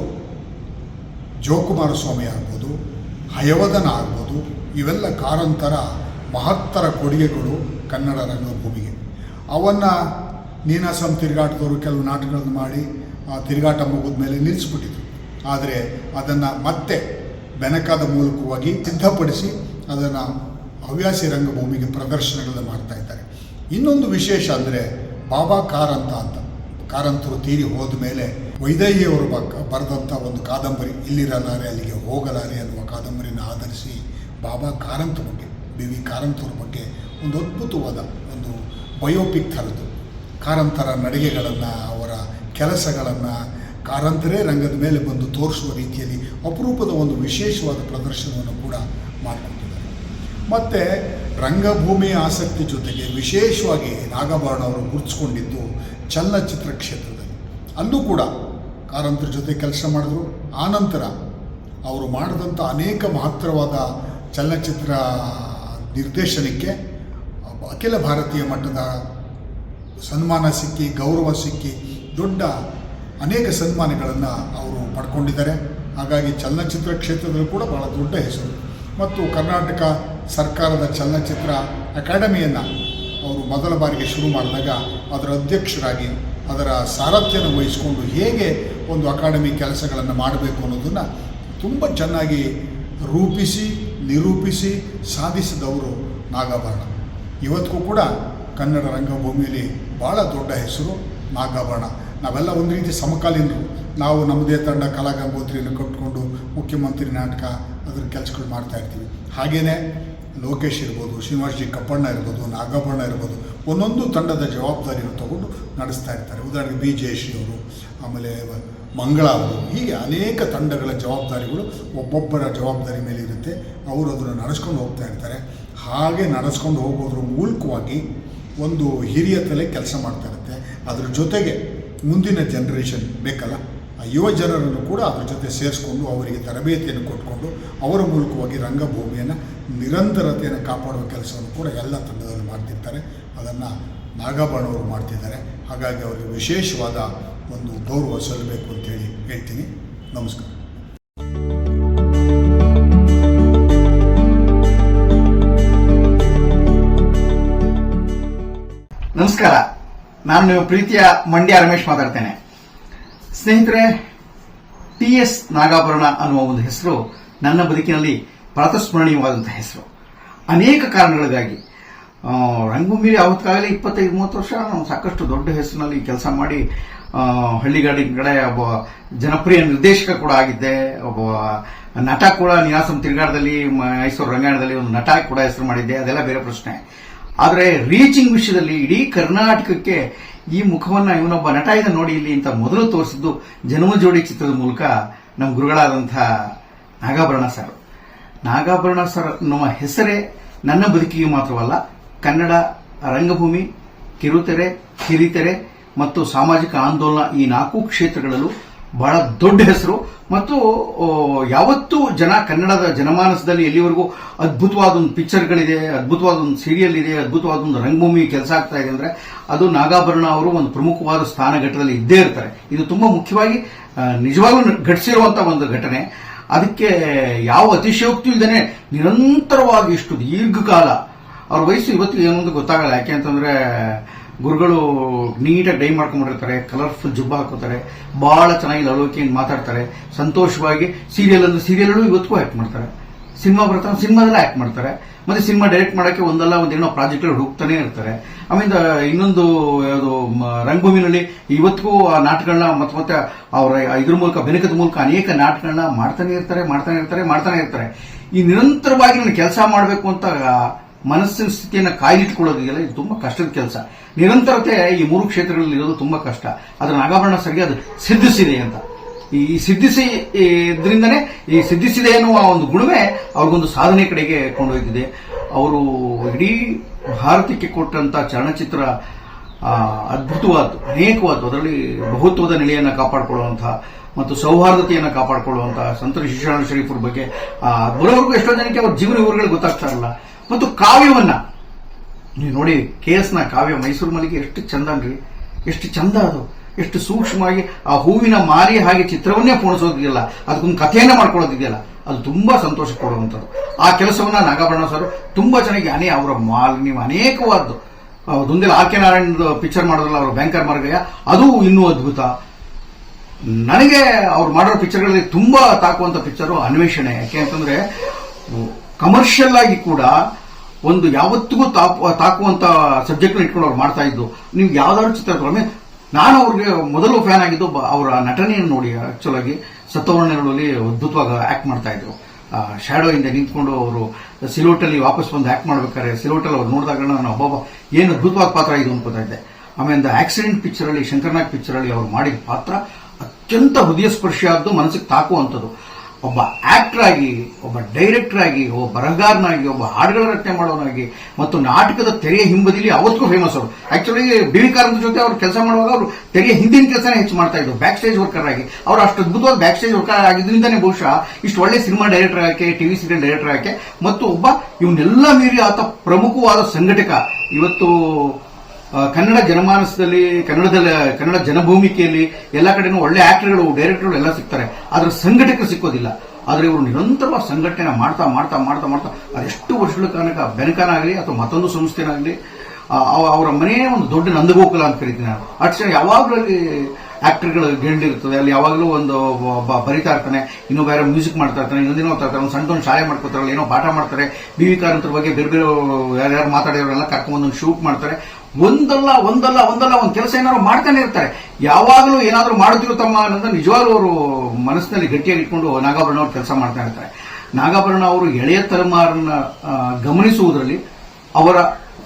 ಜೋಕುಮಾರಸ್ವಾಮಿ ಆಗ್ಬೋದು, ಹಯವದನ ಆಗ್ಬೋದು, ಇವೆಲ್ಲ ಕಾರಂತರ ಮಹತ್ತರ ಕೊಡುಗೆಗಳು ಕನ್ನಡ ರಂಗಭೂಮಿಗೆ. ಅವನ್ನು ನೀನಾಸಂ ತಿರುಗಾಟದವರು ಕೆಲವು ನಾಟಕಗಳನ್ನು ಮಾಡಿ ತಿರುಗಾಟ ಮುಗಿದ ಮೇಲೆ ನಿಲ್ಲಿಸ್ಬಿಟ್ಟಿದ್ರು. ಆದರೆ ಅದನ್ನು ಮತ್ತೆ ಬೆನಕಾದ ಮೂಲಕವಾಗಿ ಸಿದ್ಧಪಡಿಸಿ ಅದನ್ನು ಹವ್ಯಾಸಿ ರಂಗಭೂಮಿಗೆ ಪ್ರದರ್ಶನಗಳನ್ನು ಮಾಡ್ತಾ ಇದ್ದಾರೆ. ಇನ್ನೊಂದು ವಿಶೇಷ ಅಂದರೆ ಬಾಬಾ ಕಾರಂತ ಅಂತ. ಕಾರಂತರು ತೀರಿ ಹೋದ ಮೇಲೆ ವೈದೇಹಿಯವರು ಬಕ್ ಬರೆದಂಥ ಒಂದು ಕಾದಂಬರಿ ಇಲ್ಲಿರಲಾರೆ ಅಲ್ಲಿಗೆ ಹೋಗಲಾರೆ ಅನ್ನುವ ಕಾದಂಬರಿನ ಆಧರಿಸಿ ಬಾಬಾ ಕಾರಂತ ಬಗ್ಗೆ, ಬಿ ವಿ ಕಾರಂತವ್ರ ಬಗ್ಗೆ ಒಂದು ಅದ್ಭುತವಾದ ಒಂದು ಬಯೋಪಿಕ್ ಥರದ್ದು. ಕಾರಂತರ ನಡಿಗೆಗಳನ್ನು, ಅವರ ಕೆಲಸಗಳನ್ನು ಕಾರಂತರೇ ರಂಗದ ಮೇಲೆ ಬಂದು ತೋರಿಸುವ ರೀತಿಯಲ್ಲಿ ಅಪರೂಪದ ಒಂದು ವಿಶೇಷವಾದ ಪ್ರದರ್ಶನವನ್ನು ಕೂಡ ಮಾಡಿಕೊಟ್ಟಿದ್ದಾರೆ. ಮತ್ತು ರಂಗಭೂಮಿ ಆಸಕ್ತಿ ಜೊತೆಗೆ ವಿಶೇಷವಾಗಿ ನಾಗಭರಣ ಅವರು ಗುರುತಿಸ್ಕೊಂಡಿದ್ದು ಚಲನಚಿತ್ರ ಕ್ಷೇತ್ರದಲ್ಲಿ. ಅಲ್ಲೂ ಕೂಡ ಕಾರಂತರ ಜೊತೆ ಕೆಲಸ ಮಾಡಿದ್ರು. ಆನಂತರ ಅವರು ಮಾಡಿದಂಥ ಅನೇಕ ಮಹತ್ತರವಾದ ಚಲನಚಿತ್ರ ನಿರ್ದೇಶನಕ್ಕೆ ಅಖಿಲ ಭಾರತೀಯ ಮಟ್ಟದ ಸನ್ಮಾನ ಸಿಕ್ಕಿ, ಗೌರವ ಸಿಕ್ಕಿ ದೊಡ್ಡ ಅನೇಕ ಸನ್ಮಾನಗಳನ್ನು ಅವರು ಪಡ್ಕೊಂಡಿದ್ದಾರೆ. ಹಾಗಾಗಿ ಚಲನಚಿತ್ರ ಕ್ಷೇತ್ರದಲ್ಲೂ ಕೂಡ ಬಹಳ ದೊಡ್ಡ ಹೆಸರು. ಮತ್ತು ಕರ್ನಾಟಕ ಸರ್ಕಾರದ ಚಲನಚಿತ್ರ ಅಕಾಡೆಮಿಯನ್ನು ಅವರು ಮೊದಲ ಬಾರಿಗೆ ಶುರು ಮಾಡಿದಾಗ ಅದರ ಅಧ್ಯಕ್ಷರಾಗಿ ಅದರ ಸಾರಥ್ಯನ ವಹಿಸಿಕೊಂಡು ಹೇಗೆ ಒಂದು ಅಕಾಡೆಮಿ ಕೆಲಸಗಳನ್ನು ಮಾಡಬೇಕು ಅನ್ನೋದನ್ನು ತುಂಬ ಚೆನ್ನಾಗಿ ರೂಪಿಸಿ, ನಿರೂಪಿಸಿ ಸಾಧಿಸಿದವರು ನಾಗಾಭರಣ. ಇವತ್ತಿಗೂ ಕೂಡ ಕನ್ನಡ ರಂಗಭೂಮಿಯಲ್ಲಿ ಭಾಳ ದೊಡ್ಡ ಹೆಸರು ನಾಗಾಭರಣ. ನಾವೆಲ್ಲ ಒಂದು ರೀತಿ ಸಮಕಾಲೀನರು. ನಾವು ನಮ್ಮದೇ ತಂಡ ಕಲಾಗಂಗೋತ್ರಿಯನ್ನು ಕಟ್ಕೊಂಡು ಮುಖ್ಯಮಂತ್ರಿ ನಾಟಕ ಅದರ ಕೆಲಸಗಳು ಮಾಡ್ತಾ ಇರ್ತೀವಿ. ಹಾಗೆಯೇ ಲೋಕೇಶ್ ಇರ್ಬೋದು ಶ್ರೀನಿವಾಸ್ ಜಿ ಕಪ್ಪಣ್ಣ ಇರ್ಬೋದು, ನಾಗಪ್ಪಣ್ಣ ಇರ್ಬೋದು, ಒಂದೊಂದು ತಂಡದ ಜವಾಬ್ದಾರಿಯನ್ನು ತಗೊಂಡು ನಡೆಸ್ತಾ ಇರ್ತಾರೆ. ಉದಾಹರಣೆಗೆ ಬಿ ಜಯಶ್ರೀಯವರು ಆಮೇಲೆ ಮಂಗಳ ಅವರು, ಹೀಗೆ ಅನೇಕ ತಂಡಗಳ ಜವಾಬ್ದಾರಿಗಳು ಒಬ್ಬೊಬ್ಬರ ಜವಾಬ್ದಾರಿ ಮೇಲೆ ಇರುತ್ತೆ. ಅವರು ಅದನ್ನು ನಡೆಸ್ಕೊಂಡು ಹೋಗ್ತಾ ಇರ್ತಾರೆ. ಹಾಗೆ ನಡೆಸ್ಕೊಂಡು ಹೋಗೋದ್ರ ಮೂಲಕವಾಗಿ ಒಂದು ಹಿರಿಯ ತಲೆ ಕೆಲಸ ಮಾಡ್ತಾ ಇರುತ್ತೆ. ಅದ್ರ ಜೊತೆಗೆ ಮುಂದಿನ ಜನ್ರೇಷನ್ ಬೇಕಲ್ಲ? ಆ ಯುವ ಜನರನ್ನು ಕೂಡ ಅದ್ರ ಜೊತೆ ಸೇರಿಸ್ಕೊಂಡು ಅವರಿಗೆ ತರಬೇತಿಯನ್ನು ಕೊಟ್ಕೊಂಡು ಅವರ ಮೂಲಕವಾಗಿ ರಂಗಭೂಮಿಯನ್ನು, ನಿರಂತರತೆಯನ್ನು ಕಾಪಾಡುವ ಕೆಲಸವನ್ನು ಕೂಡ ಎಲ್ಲ ತಂಡದಲ್ಲಿ ಮಾಡ್ತಿರ್ತಾರೆ. ಅದನ್ನು ನಾಗಾಭರಣವರು ಮಾಡ್ತಿದ್ದಾರೆ. ಹಾಗಾಗಿ ಅವರಿಗೆ ವಿಶೇಷವಾದ ಒಂದು ಗೌರವ ಸಲ್ಲಬೇಕು ಅಂತೇಳಿ ಹೇಳ್ತೀನಿ. ನಮಸ್ಕಾರ. ನಮಸ್ಕಾರ. ನಾನು ನಿಮ್ಮ ಪ್ರೀತಿಯ ಮಂಡ್ಯ ರಮೇಶ್ ಮಾತಾಡ್ತೇನೆ. ಸ್ನೇಹಿತರೆ, ಟಿ ಎಸ್ ನಾಗಾಭರಣ ಅನ್ನುವ ಒಂದು ಹೆಸರು ನನ್ನ ಬದುಕಿನಲ್ಲಿ ಪ್ರಾತಸ್ಮರಣೀಯವಾದಂತಹ ಹೆಸರು. ಅನೇಕ ಕಾರಣಗಳಿಗಾಗಿ. ರಂಗಭೂಮಿ ರಂಗಭೂಮಿಲಿ ಅವತ್ತಾಗಲೇ ಇಪ್ಪತ್ತೈದು, ಮೂವತ್ತು ವರ್ಷ ನಾನು ಸಾಕಷ್ಟು ದೊಡ್ಡ ಹೆಸರಿನಲ್ಲಿ ಕೆಲಸ ಮಾಡಿ ಹಳ್ಳಿಗಾಡಿ ಕಡೆ ಒಬ್ಬ ಜನಪ್ರಿಯ ನಿರ್ದೇಶಕ ಕೂಡ ಆಗಿದ್ದೆ. ಒಬ್ಬ ನಟ ಕೂಡ ನಿರಾಸಂ ತಿರುಗಾಡದಲ್ಲಿ, ಮೈಸೂರು ರಂಗಾಯಣದಲ್ಲಿ ಒಂದು ನಟ ಕೂಡ ಹೆಸರು ಮಾಡಿದ್ದೆ. ಅದೆಲ್ಲ ಬೇರೆ ಪ್ರಶ್ನೆ. ಆದರೆ ರೀಚಿಂಗ್ ವಿಷಯದಲ್ಲಿ ಇಡೀ ಕರ್ನಾಟಕಕ್ಕೆ ಈ ಮುಖವನ್ನ ಇವನೊಬ್ಬ ನಟ ಇದೆ ನೋಡಿ ಇಲ್ಲಿ ಅಂತ ಮೊದಲು ತೋರಿಸಿದ್ದು ಜನ್ಮ ಜೋಡಿ ಚಿತ್ರದ ಮೂಲಕ ನಮ್ಮ ಗುರುಗಳಾದಂತಹ ನಾಗಾಭರಣ ಸರ್ ನಾಗಾಭರಣ ಸರ್ ನಮ್ಮ ಹೆಸರೇ ನನ್ನ ಬದುಕಿಗೆ ಮಾತ್ರವಲ್ಲ, ಕನ್ನಡ, ರಂಗಭೂಮಿ, ಕಿರುತೆರೆ, ಕಿರಿತೆರೆ ಮತ್ತು ಸಾಮಾಜಿಕ ಆಂದೋಲನ ಈ ನಾಲ್ಕು ಕ್ಷೇತ್ರಗಳಲ್ಲೂ ಬಹಳ ದೊಡ್ಡ ಹೆಸರು. ಮತ್ತು ಯಾವತ್ತೂ ಜನ ಕನ್ನಡದ ಜನಮಾನಸದಲ್ಲಿ ಎಲ್ಲಿವರೆಗೂ ಅದ್ಭುತವಾದ ಒಂದು ಪಿಕ್ಚರ್ಗಳಿದೆ ಅದ್ಭುತವಾದ ಒಂದು ಸೀರಿಯಲ್ ಇದೆ ಅದ್ಭುತವಾದ ಒಂದು ರಂಗಭೂಮಿ ಕೆಲಸ ಆಗ್ತಾ ಇದೆ ಅಂದ್ರೆ ಅದು ನಾಗಾಭರಣ ಅವರು ಒಂದು ಪ್ರಮುಖವಾದ ಸ್ಥಾನ ಘಟ್ಟದಲ್ಲಿ ಇದ್ದೇ ಇರ್ತಾರೆ. ಇದು ತುಂಬಾ ಮುಖ್ಯವಾಗಿ ನಿಜವಾಗ್ಲೂ ಘಟಿಸಿರುವಂತಹ ಒಂದು ಘಟನೆ. ಅದಕ್ಕೆ ಯಾವ ಅತಿಶಯೋಕ್ತಿ ಇದ್ದಾನೆ ನಿರಂತರವಾಗಿ ಇಷ್ಟು ದೀರ್ಘಕಾಲ, ಅವ್ರ ವಯಸ್ಸು ಇವತ್ತು ಏನೊಂದು ಗೊತ್ತಾಗಲ್ಲ. ಯಾಕೆ ಅಂತಂದ್ರೆ ಗುರುಗಳು ನೀಟಾಗಿ ಡೈ ಮಾಡ್ಕೊಂಡ್ಬಿಟ್ಟಿರ್ತಾರೆ ಕಲರ್ಫುಲ್ ಜುಬ್ಬ ಹಾಕೋತಾರೆ ಬಹಳ ಚೆನ್ನಾಗಿ ಲವಲವಿಕೆಯಿಂದ ಮಾತಾಡ್ತಾರೆ, ಸಂತೋಷವಾಗಿ ಸೀರಿಯಲ್ ಅಂದ್ರೆ ಸೀರಿಯಲ್ಗಳು ಇವತ್ತಿಗೂ ಆಕ್ಟ್ ಮಾಡ್ತಾರೆ. ಸಿನಿಮಾ ಬರ್ತಾರೆ ಸಿನಿಮಾದಲ್ಲೇ ಆಕ್ಟ್ ಮಾಡ್ತಾರೆ. ಮತ್ತೆ ಸಿನಿಮಾ ಡೈರೆಕ್ಟ್ ಮಾಡೋಕ್ಕೆ ಒಂದಲ್ಲ ಒಂದು ಏನೋ ಪ್ರಾಜೆಕ್ಟ್ ಹುಡುಕ್ತಾನೆ ಇರ್ತಾರೆ. ಆಮೇಲೆ ಇನ್ನೊಂದು ಯಾವುದು ರಂಗಭೂಮಿನಲ್ಲಿ ಇವತ್ತಿಗೂ ಆ ನಾಟಕಗಳನ್ನ ಮತ್ತೆ ಮತ್ತೆ ಅವರ ಇದ್ರ ಮೂಲಕ, ಬೆನಕದ ಮೂಲಕ ಅನೇಕ ನಾಟಕಗಳನ್ನ ಮಾಡ್ತಾನೆ ಇರ್ತಾರೆ ಮಾಡ್ತಾನೆ ಇರ್ತಾರೆ ಮಾಡ್ತಾನೆ ಇರ್ತಾರೆ. ಈ ನಿರಂತರವಾಗಿ ನಾನು ಕೆಲಸ ಮಾಡಬೇಕು ಅಂತ ಮನಸ್ಸಿನ ಸ್ಥಿತಿಯನ್ನು ಕಾಯ್ದಿಟ್ಕೊಳ್ಳೋದಿದೆಯಲ್ಲ ಇದು ತುಂಬಾ ಕಷ್ಟದ ಕೆಲಸ. ನಿರಂತರತೆ ಈ ಮೂರು ಕ್ಷೇತ್ರಗಳಲ್ಲಿ ಇರೋದು ತುಂಬಾ ಕಷ್ಟ. ಅದರ ನಾಗಾಭರಣ ಸರಿಗೆ ಅದು ಸಿದ್ಧಿಸಿದೆ ಅಂತ. ಈ ಸಿದ್ಧಿಸಿ ಇದರಿಂದನೇ ಈ ಸಿದ್ಧಿಸಿದೆ ಎನ್ನುವ ಒಂದು ಗುಣವೇ ಅವ್ರಿಗೊಂದು ಸಾಧನೆ ಕಡೆಗೆ ಕೊಂಡೊಯ್ದಿದೆ. ಅವರು ಇಡೀ ಭಾರತಕ್ಕೆ ಕೊಟ್ಟಂತ ಚಲನಚಿತ್ರ ಅದ್ಭುತವಾದ್ದು, ಅನೇಕವಾದ್ದು. ಅದರಲ್ಲಿ ಬಹುತ್ವದ ನೆಲೆಯನ್ನು ಕಾಪಾಡಿಕೊಳ್ಳುವಂತಹ ಮತ್ತು ಸೌಹಾರ್ದತೆಯನ್ನು ಕಾಪಾಡಿಕೊಳ್ಳುವಂತಹ ಸಂತ ಶಿಕ್ಷಣ ಶರೀಫರ ಬಗ್ಗೆ ಬರೋವರೆಗೂ ಎಷ್ಟೋ ಜನಕ್ಕೆ ಅವ್ರ ಜೀವನ ವಿವರಗಳು ಗೊತ್ತಾಗ್ತಾ ಇರಲ್ಲ. ಮತ್ತು ಕಾವ್ಯವನ್ನ. ನೀವು ನೋಡಿ, ಕೆ ಎಸ್ನ ಕಾವ್ಯ, ಮೈಸೂರು ಮಲ್ಲಿಗೆ ಎಷ್ಟು ಚಂದ ಅನ್ರಿ. ಎಷ್ಟು ಚಂದ ಅದು. ಎಷ್ಟು ಸೂಕ್ಷ್ಮವಾಗಿ ಆ ಹೂವಿನ ಮಾರಿ ಹಾಗೆ ಚಿತ್ರವನ್ನೇ ಪೂರ್ಣಿಸೋದಿದೆಯಲ್ಲ ಅದಕ್ಕೊಂದು ಕಥೆಯನ್ನ ಮಾಡ್ಕೊಳ್ಳೋದಿದೆಯಲ್ಲ, ಅದು ತುಂಬಾ ಸಂತೋಷ ಕೊಡುವಂಥದ್ದು. ಆ ಕೆಲಸವನ್ನ ನಾಗಾಭರಣ ಸರ್ ತುಂಬಾ ಚೆನ್ನಾಗಿ, ಅನೇ ಅವರ ಮಾಲ್, ನೀವು ಅನೇಕವಾದ್ದು ದುಂದೆಲ ಆರ್ ಕೆ ನಾರಾಯಣ ಪಿಕ್ಚರ್ ಮಾಡೋದ್ರಲ್ಲ, ಅವರ ಬ್ಯಾಂಕರ್ ಮಾರ್ಗಯ್ಯ, ಅದು ಇನ್ನೂ ಅದ್ಭುತ. ನನಗೆ ಅವ್ರು ಮಾಡಿರೋ ಪಿಕ್ಚರ್ಗಳಲ್ಲಿ ತುಂಬಾ ತಾಕುವಂತ ಪಿಕ್ಚರ್ ಅನ್ವೇಷಣೆ. ಯಾಕೆ ಅಂತಂದ್ರೆ ಕಮರ್ಷಿಯಲ್ ಆಗಿ ಕೂಡ ಒಂದು ಯಾವತ್ತಿಗೂ ತಾಪು ತಾಕುವಂತ ಸಬ್ಜೆಕ್ಟ್ ಇಟ್ಕೊಂಡು ಅವ್ರು ಮಾಡ್ತಾ ಇದ್ದು ನಿಮ್ಗೆ ಯಾವ್ದಾದ್ರು ಚಿತ್ರ ತಗೊಳ್ಳಿ, ನಾನು ಅವ್ರಿಗೆ ಮೊದಲು ಫ್ಯಾನ್ ಆಗಿದ್ದು ಅವರ ನಟನೆಯನ್ನು ನೋಡಿ ಆಕ್ಚುಲ್ ಆಗಿ ಸತ್ತವರ್ಣಗಳಲ್ಲಿ ಅದ್ಭುತವಾಗಿ ಆಕ್ಟ್ ಮಾಡ್ತಾ ಇದ್ರು. ಶ್ಯಾಡೋ ಇಂದ ನಿಂತ್ಕೊಂಡು ಅವರು ಸಿಲೋಟಲ್ಲಿ ವಾಪಸ್ ಬಂದು ಆಕ್ಟ್ ಮಾಡ್ಬೇಕಾದ್ರೆ ಸಿಲೋಟಲ್ಲಿ ಅವ್ರು ನೋಡಿದಾಗ ನಾನು ಅಬ್ಬಬ್ಬ ಏನು ಅದ್ಭುತವಾದ ಪಾತ್ರ ಇದು ಅನ್ಕೋತಾ ಇದ್ದೆ ಆಮೇಲೆ ಆಕ್ಸಿಡೆಂಟ್ ಪಿಕ್ಚರಲ್ಲಿ ಶಂಕರ್ನಾಗ್ ಪಿಕ್ಚರಲ್ಲಿ ಅವ್ರು ಮಾಡಿದ ಪಾತ್ರ ಅತ್ಯಂತ ಹೃದಯ ಸ್ಪರ್ಶಿಯಾದ್ದು ಮನಸ್ಸಿಗೆ ತಾಕುವಂಥದ್ದು. ಒಬ್ಬ ಆಕ್ಟರ್ ಆಗಿ, ಒಬ್ಬ ಡೈರೆಕ್ಟರ್ ಆಗಿ, ಒಬ್ಬ ಬರಹಗಾರನಾಗಿ, ಒಬ್ಬ ಹಾಡುಗಳ ರಚನೆ ಮಾಡೋನಾಗಿ, ಮತ್ತು ನಾಟಕದ ತೆರೆಯ ಹಿಂಬದಿಲಿ ಅವತ್ತಿಗೂ ಫೇಮಸ್ ಅವರು. ಆಕ್ಚುಲಿ ಕಾರಂತ ಜೊತೆ ಅವರು ಕೆಲಸ ಮಾಡುವಾಗ ಅವರು ತೆರೆಯ ಹಿಂದಿನ ಕೆಲಸನೇ ಹೆಚ್ಚು ಮಾಡ್ತಾ ಇದ್ರು ಬ್ಯಾಕ್ ಸ್ಟೇಜ್ ವರ್ಕರ್ ಆಗಿ. ಅವರು ಅಷ್ಟು ಅದ್ಭುತವಾದ ಬ್ಯಾಕ್ ಸ್ಟೇಜ್ ವರ್ಕರ್ ಆಗಿದ್ರಿಂದನೇ ಬಹುಶಃ ಇಷ್ಟು ಒಳ್ಳೆ ಸಿನಿಮಾ ಡೈರೆಕ್ಟರ್ ಆಕೆ ಟಿವಿ ಸೀರಿಯಲ್ ಡೈರೆಕ್ಟರ್ ಆಕೆ ಮತ್ತು ಒಬ್ಬ ಇವನ್ನೆಲ್ಲ ಮೀರಿ ಆತ ಪ್ರಮುಖವಾದ ಸಂಘಟಕ. ಇವತ್ತು ಕನ್ನಡ ಜನಮಾನಸದಲ್ಲಿ, ಕನ್ನಡದಲ್ಲಿ, ಕನ್ನಡ ಜನಭೂಮಿಕೆಯಲ್ಲಿ ಎಲ್ಲ ಕಡೆನೂ ಒಳ್ಳೆ ಆಕ್ಟರ್ಗಳು, ಡೈರೆಕ್ಟರ್ಗಳು ಎಲ್ಲ ಸಿಗ್ತಾರೆ. ಆದರೆ ಸಂಘಟಕರು ಸಿಕ್ಕೋದಿಲ್ಲ. ಆದರೆ ಇವರು ನಿರಂತರವಾಗಿ ಸಂಘಟನೆ ಮಾಡ್ತಾ ಮಾಡ್ತಾ ಮಾಡ್ತಾ ಮಾಡ್ತಾ ಅದೆಷ್ಟು ವರ್ಷಗಳ ಕಾರಣಕ್ಕೆ ಬೆನಕನಾಗಲಿ ಅಥವಾ ಮತ್ತೊಂದು ಸಂಸ್ಥೆನಾಗಲಿ ಅವರ ಮನೆಯೇ ಒಂದು ದೊಡ್ಡ ನಂದಗೋಕುಲ ಅಂತ ಕರಿತೀನಿ ನಾನು. ಅಷ್ಟೇ ಯಾವಾಗಲೂ ಅಲ್ಲಿ ಆಕ್ಟರ್ಗಳು ಗೆಂಡಿರ್ತದೆ ಅಲ್ಲಿ ಯಾವಾಗಲೂ ಒಂದು ಬರಿತಾ ಇರ್ತಾನೆ ಇನ್ನೊಬ್ಬ ಮ್ಯೂಸಿಕ್ ಮಾಡ್ತಾ ಇರ್ತಾನೆ ಇನ್ನೊಂದಿನ ಹೋಗ್ತಾ ಇರ್ತಾನೆ, ಒಂದು ಸಣ್ಣ ಒಂದು ಶಾಲೆ ಮಾಡ್ಕೋತಾರಲ್ಲ, ಏನೋ ಪಾಠ ಮಾಡ್ತಾರೆ, ಬಿ ವಿ ಕಾರಂತರ ಬಗ್ಗೆ ಬೇರೆ ಬೇರೆ ಯಾರ್ಯಾರು ಮಾತಾಡಿರೋರೆಲ್ಲ ಕರ್ಕೊಂಡ್ಬಂದು ಒಂದು ಶೂಟ್ ಮಾಡ್ತಾರೆ ಒಂದಲ್ಲ ಒಂದಲ್ಲ ಒಂದಲ್ಲ, ಒಂದು ಕೆಲಸ ಏನಾದ್ರು ಮಾಡ್ತಾನೆ ಇರ್ತಾರೆ. ಯಾವಾಗಲೂ ಏನಾದರೂ ಮಾಡುತ್ತಿರು ತಮ್ಮ ಅನ್ನೋದು ನಿಜವಾಗ್ಲೂ ಅವರು ಮನಸ್ಸಿನಲ್ಲಿ ಗಟ್ಟಿಯಾಗಿ ಇಟ್ಕೊಂಡು ನಾಗಾಭರಣ ಅವರು ಕೆಲಸ ಮಾಡ್ತಾ ಇರ್ತಾರೆ. ನಾಗಾಭರಣ ಅವರು ಎಳೆಯ ತಲೆಮಾರನ್ನ ಗಮನಿಸುವುದರಲ್ಲಿ ಅವರ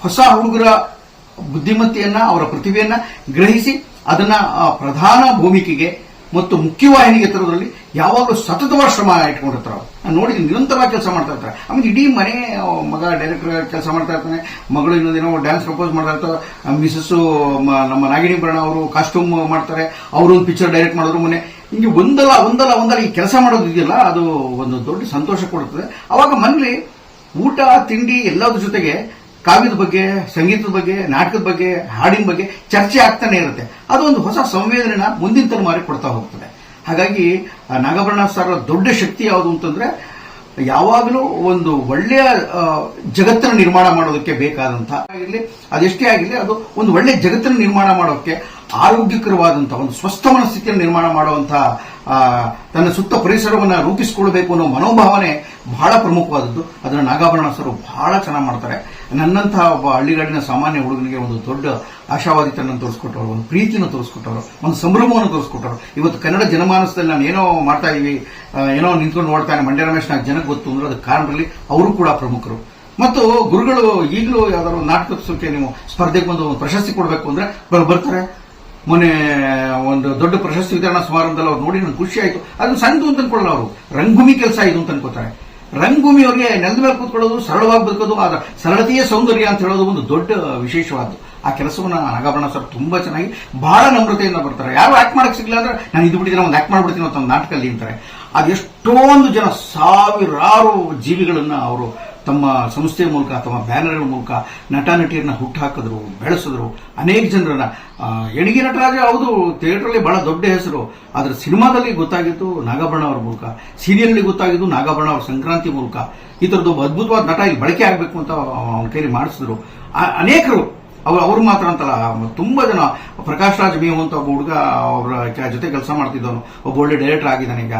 ಹೊಸ ಹುಡುಗರ ಬುದ್ಧಿಮತ್ತೆಯನ್ನ, ಅವರ ಪ್ರತಿಭೆಯನ್ನ ಗ್ರಹಿಸಿ ಅದನ್ನ ಪ್ರಧಾನ ಭೂಮಿಕೆಗೆ ಮತ್ತು ಮುಖ್ಯವಾಹಿನಿಗೆ ತರೋದ್ರಲ್ಲಿ ಯಾವಾಗಲೂ ಸತತವಾಗಿ ಶ್ರಮ ಇಟ್ಕೊಂಡಿರ್ತಾರೆ. ನಾನು ನೋಡಿದ್ದೀನಿ ನಿರಂತರವಾಗಿ ಕೆಲಸ ಮಾಡ್ತಾ ಇರ್ತಾರೆ. ಆಮೇಲೆ ಇಡೀ ಮನೆ ಮಗ ಡೈರೆಕ್ಟರ್ ಕೆಲಸ ಮಾಡ್ತಾ ಇರ್ತಾನೆ. ಮಗಳು ಇನ್ನೊಂದೇನೋ ಡ್ಯಾನ್ಸ್ ಪ್ರಪೋಸ್ ಮಾಡ್ತಾ ಇರ್ತಾರೆ ಮಿಸಸ್ಸು ನಮ್ಮ ನಾಗಿಣಿ ಬರಣ ಅವರು ಕಾಸ್ಟ್ಯೂಮ್ ಮಾಡ್ತಾರೆ. ಅವರು ಒಂದು ಪಿಕ್ಚರ್ ಡೈರೆಕ್ಟ್ ಮಾಡಿದ್ರು ಮೊನ್ನೆ. ಹಿಂಗೆ ಒಂದಲ್ಲ ಒಂದಲ್ಲ ಒಂದಲ್ಲ ಈ ಕೆಲಸ ಮಾಡೋದು ಇದೆಯಲ್ಲ, ಅದು ಒಂದು ದೊಡ್ಡ ಸಂತೋಷ ಕೊಡುತ್ತದೆ. ಅವಾಗ ಮನೇಲಿ ಊಟ, ತಿಂಡಿ ಎಲ್ಲದ್ರ ಜೊತೆಗೆ ಕಾವ್ಯದ ಬಗ್ಗೆ, ಸಂಗೀತದ ಬಗ್ಗೆ, ನಾಟಕದ ಬಗ್ಗೆ, ಹಾಡಿನ ಬಗ್ಗೆ ಚರ್ಚೆ ಆಗ್ತಾನೆ ಇರುತ್ತೆ. ಅದು ಒಂದು ಹೊಸ ಸಂವೇದನೆನ ಮುಂದಿನ ತಲೆಮಾರಿಗೆ ಕೊಡ್ತಾ ಹೋಗ್ತದೆ. ಹಾಗಾಗಿ ನಾಗಭರಣ ಸರ್ ದೊಡ್ಡ ಶಕ್ತಿ ಯಾವುದು ಅಂತಂದ್ರೆ, ಯಾವಾಗಲೂ ಒಂದು ಒಳ್ಳೆಯ ಜಗತ್ತನ್ನು ನಿರ್ಮಾಣ ಮಾಡೋದಕ್ಕೆ ಬೇಕಾದಂತಹ ಆಗಿರಲಿ, ಅದೆಷ್ಟೇ ಆಗಿರಲಿ, ಅದು ಒಂದು ಒಳ್ಳೆಯ ಜಗತ್ತನ್ನು ನಿರ್ಮಾಣ ಮಾಡೋಕ್ಕೆ ಆರೋಗ್ಯಕರವಾದಂತಹ ಒಂದು ಸ್ವಸ್ಥ ಮನಸ್ಥಿತಿಯನ್ನು ನಿರ್ಮಾಣ ಮಾಡುವಂತಹ ತನ್ನ ಸುತ್ತ ಪರಿಸರವನ್ನು ರೂಪಿಸಿಕೊಳ್ಬೇಕು ಅನ್ನೋ ಮನೋಭಾವನೆ ಬಹಳ ಪ್ರಮುಖವಾದದ್ದು. ಅದನ್ನು ನಾಗಾಭರಣ ಸರ್ ಬಹಳ ಚೆನ್ನಾಗಿ ಮಾಡ್ತಾರೆ. ನನ್ನಂತಹ ಒಬ್ಬ ಹಳ್ಳಿಗಾಡಿನ ಸಾಮಾನ್ಯ ಹುಡುಗನಿಗೆ ಒಂದು ದೊಡ್ಡ ಆಶಾವಾದಿತನ ತೋರಿಸ್ಕೊಟ್ಟವರು, ಒಂದು ಪ್ರೀತಿಯನ್ನು ತೋರಿಸ್ಕೊಟ್ಟವರು, ಒಂದು ಸಂಭ್ರಮವನ್ನು ತೋರಿಸ್ಕೊಟ್ಟರು ಇವತ್ತು ಕನ್ನಡ ಜನಮಾನಸದಲ್ಲಿ ನಾನು ಏನೋ ಮಾಡ್ತಾ ಇದ್ದೀವಿ ಏನೋ ನಿಂತ್ಕೊಂಡು ನೋಡ್ತಾನೆ ಮಂಡ್ಯ ರಮೇಶ್ ನಾಲ್ಕು ಜನಕ್ಕೆ ಗೊತ್ತು ಅಂದ್ರೆ ಅದಕ್ಕೆ ಕಾರಣದಲ್ಲಿ ಅವರು ಕೂಡ ಪ್ರಮುಖರು. ಮತ್ತು ಗುರುಗಳು ಈಗಲೂ ಯಾವ್ದಾದ್ರು ನಾಟಕೋತ್ಸವಕ್ಕೆ ನೀವು ಸ್ಪರ್ಧೆಗೆ ಬಂದು ಒಂದು ಪ್ರಶಸ್ತಿ ಕೊಡಬೇಕು ಅಂದ್ರೆ ಬರ್- ಬರ್ತಾರೆ. ಮೊನ್ನೆ ಒಂದು ದೊಡ್ಡ ಪ್ರಶಸ್ತಿ ವಿತರಣಾ ಸಮಾರಂಭದಲ್ಲಿ ಅವ್ರು ನೋಡಿ ನನಗೆ ಖುಷಿ ಆಯಿತು. ಅದನ್ನು ಸಣ್ಣದು ಅಂತ ಅನ್ಕೊಳ್ಳಲ್ಲ ಅವರು. ರಂಗಭೂಮಿ ಕೆಲಸ ಇದು ಅಂತ ಅನ್ಕೋತಾರೆ ರಂಗಭೂಮಿ ಅವರಿಗೆ ನೆಲದ ಮೇಲೆ ಕೂತ್ಕೊಳ್ಳೋದು, ಸರಳವಾಗಿ ಬದುಕೋದು ಅದರ ಸರಳತೆಯೇ ಸೌಂದರ್ಯ ಅಂತ ಹೇಳೋದು ಒಂದು ದೊಡ್ಡ ವಿಶೇಷವಾದ್ದು. ಆ ಕೆಲಸವನ್ನ ನಾಗಾಭರಣ ಸರ್ ತುಂಬಾ ಚೆನ್ನಾಗಿ, ಬಹಳ ನಮ್ರತೆಯಿಂದ ಬರ್ತಾರೆ. ಯಾರು ಆಕ್ಟ್ ಮಾಡಕ್ ಸಿಗ್ಲಿಲ್ಲ ಅಂದ್ರೆ ನಾನು ಇದು ಬಿಟ್ಟಿದ್ದೀನಿ ಒಂದು ಆಕ್ಟ್ ಮಾಡ್ಬಿಡ್ತೀನಿ ಅಂತ ಒಂದು ನಾಟಕದಲ್ಲಿ ಅಂತಾರೆ ಅದೆಷ್ಟೊಂದು ಜನ, ಸಾವಿರಾರು ಜೀವಿಗಳನ್ನ ಅವರು ತಮ್ಮ ಸಂಸ್ಥೆಯ ಮೂಲಕ ತಮ್ಮ ಬ್ಯಾನರ್ ಮೂಲಕ ನಟ ನಟಿಯರನ್ನ ಹುಟ್ಟುಹಾಕಿದ್ರು ಬೆಳೆಸಿದ್ರು. ಅನೇಕ ಜನರನ್ನ ಎಣಿಗೆ ನಟರಾಜ ಹೌದು ಥಿಯೇಟ್ರಲ್ಲಿ ಬಹಳ ದೊಡ್ಡ ಹೆಸರು. ಆದ್ರೆ ಸಿನಿಮಾದಲ್ಲಿ ಗೊತ್ತಾಗಿತ್ತು ನಾಗಾಭರಣ ಅವ್ರ ಮೂಲಕ ಸೀರಿಯಲ್ ಗೊತ್ತಾಗಿದ್ದು ನಾಗಾಭರಣ ಅವರ ಸಂಕ್ರಾಂತಿ ಮೂಲಕ. ಈ ಥರದ್ದು ಅದ್ಭುತವಾದ ನಟ ಇಲ್ಲಿ ಬಳಕೆ ಆಗಬೇಕು ಅಂತ ಕೈಲಿ ಮಾಡಿಸಿದ್ರು. ಅನೇಕರು ಅವ್ರು ಅವ್ರು ಮಾತ್ರ ಅಂತಲ್ಲ, ತುಂಬಾ ಜನ, ಪ್ರಕಾಶ್ ರಾಜ್ ಮೇವು ಅಂತ ಒಬ್ಬ ಹುಡುಗ ಅವರ ಜೊತೆ ಕೆಲಸ ಮಾಡ್ತಿದ್ದವನು. ಒಬ್ಬ ಒಳ್ಳೆ ಡೈರೆಕ್ಟರ್ ಆಗಿದ್ದಾನೆ ಈಗ.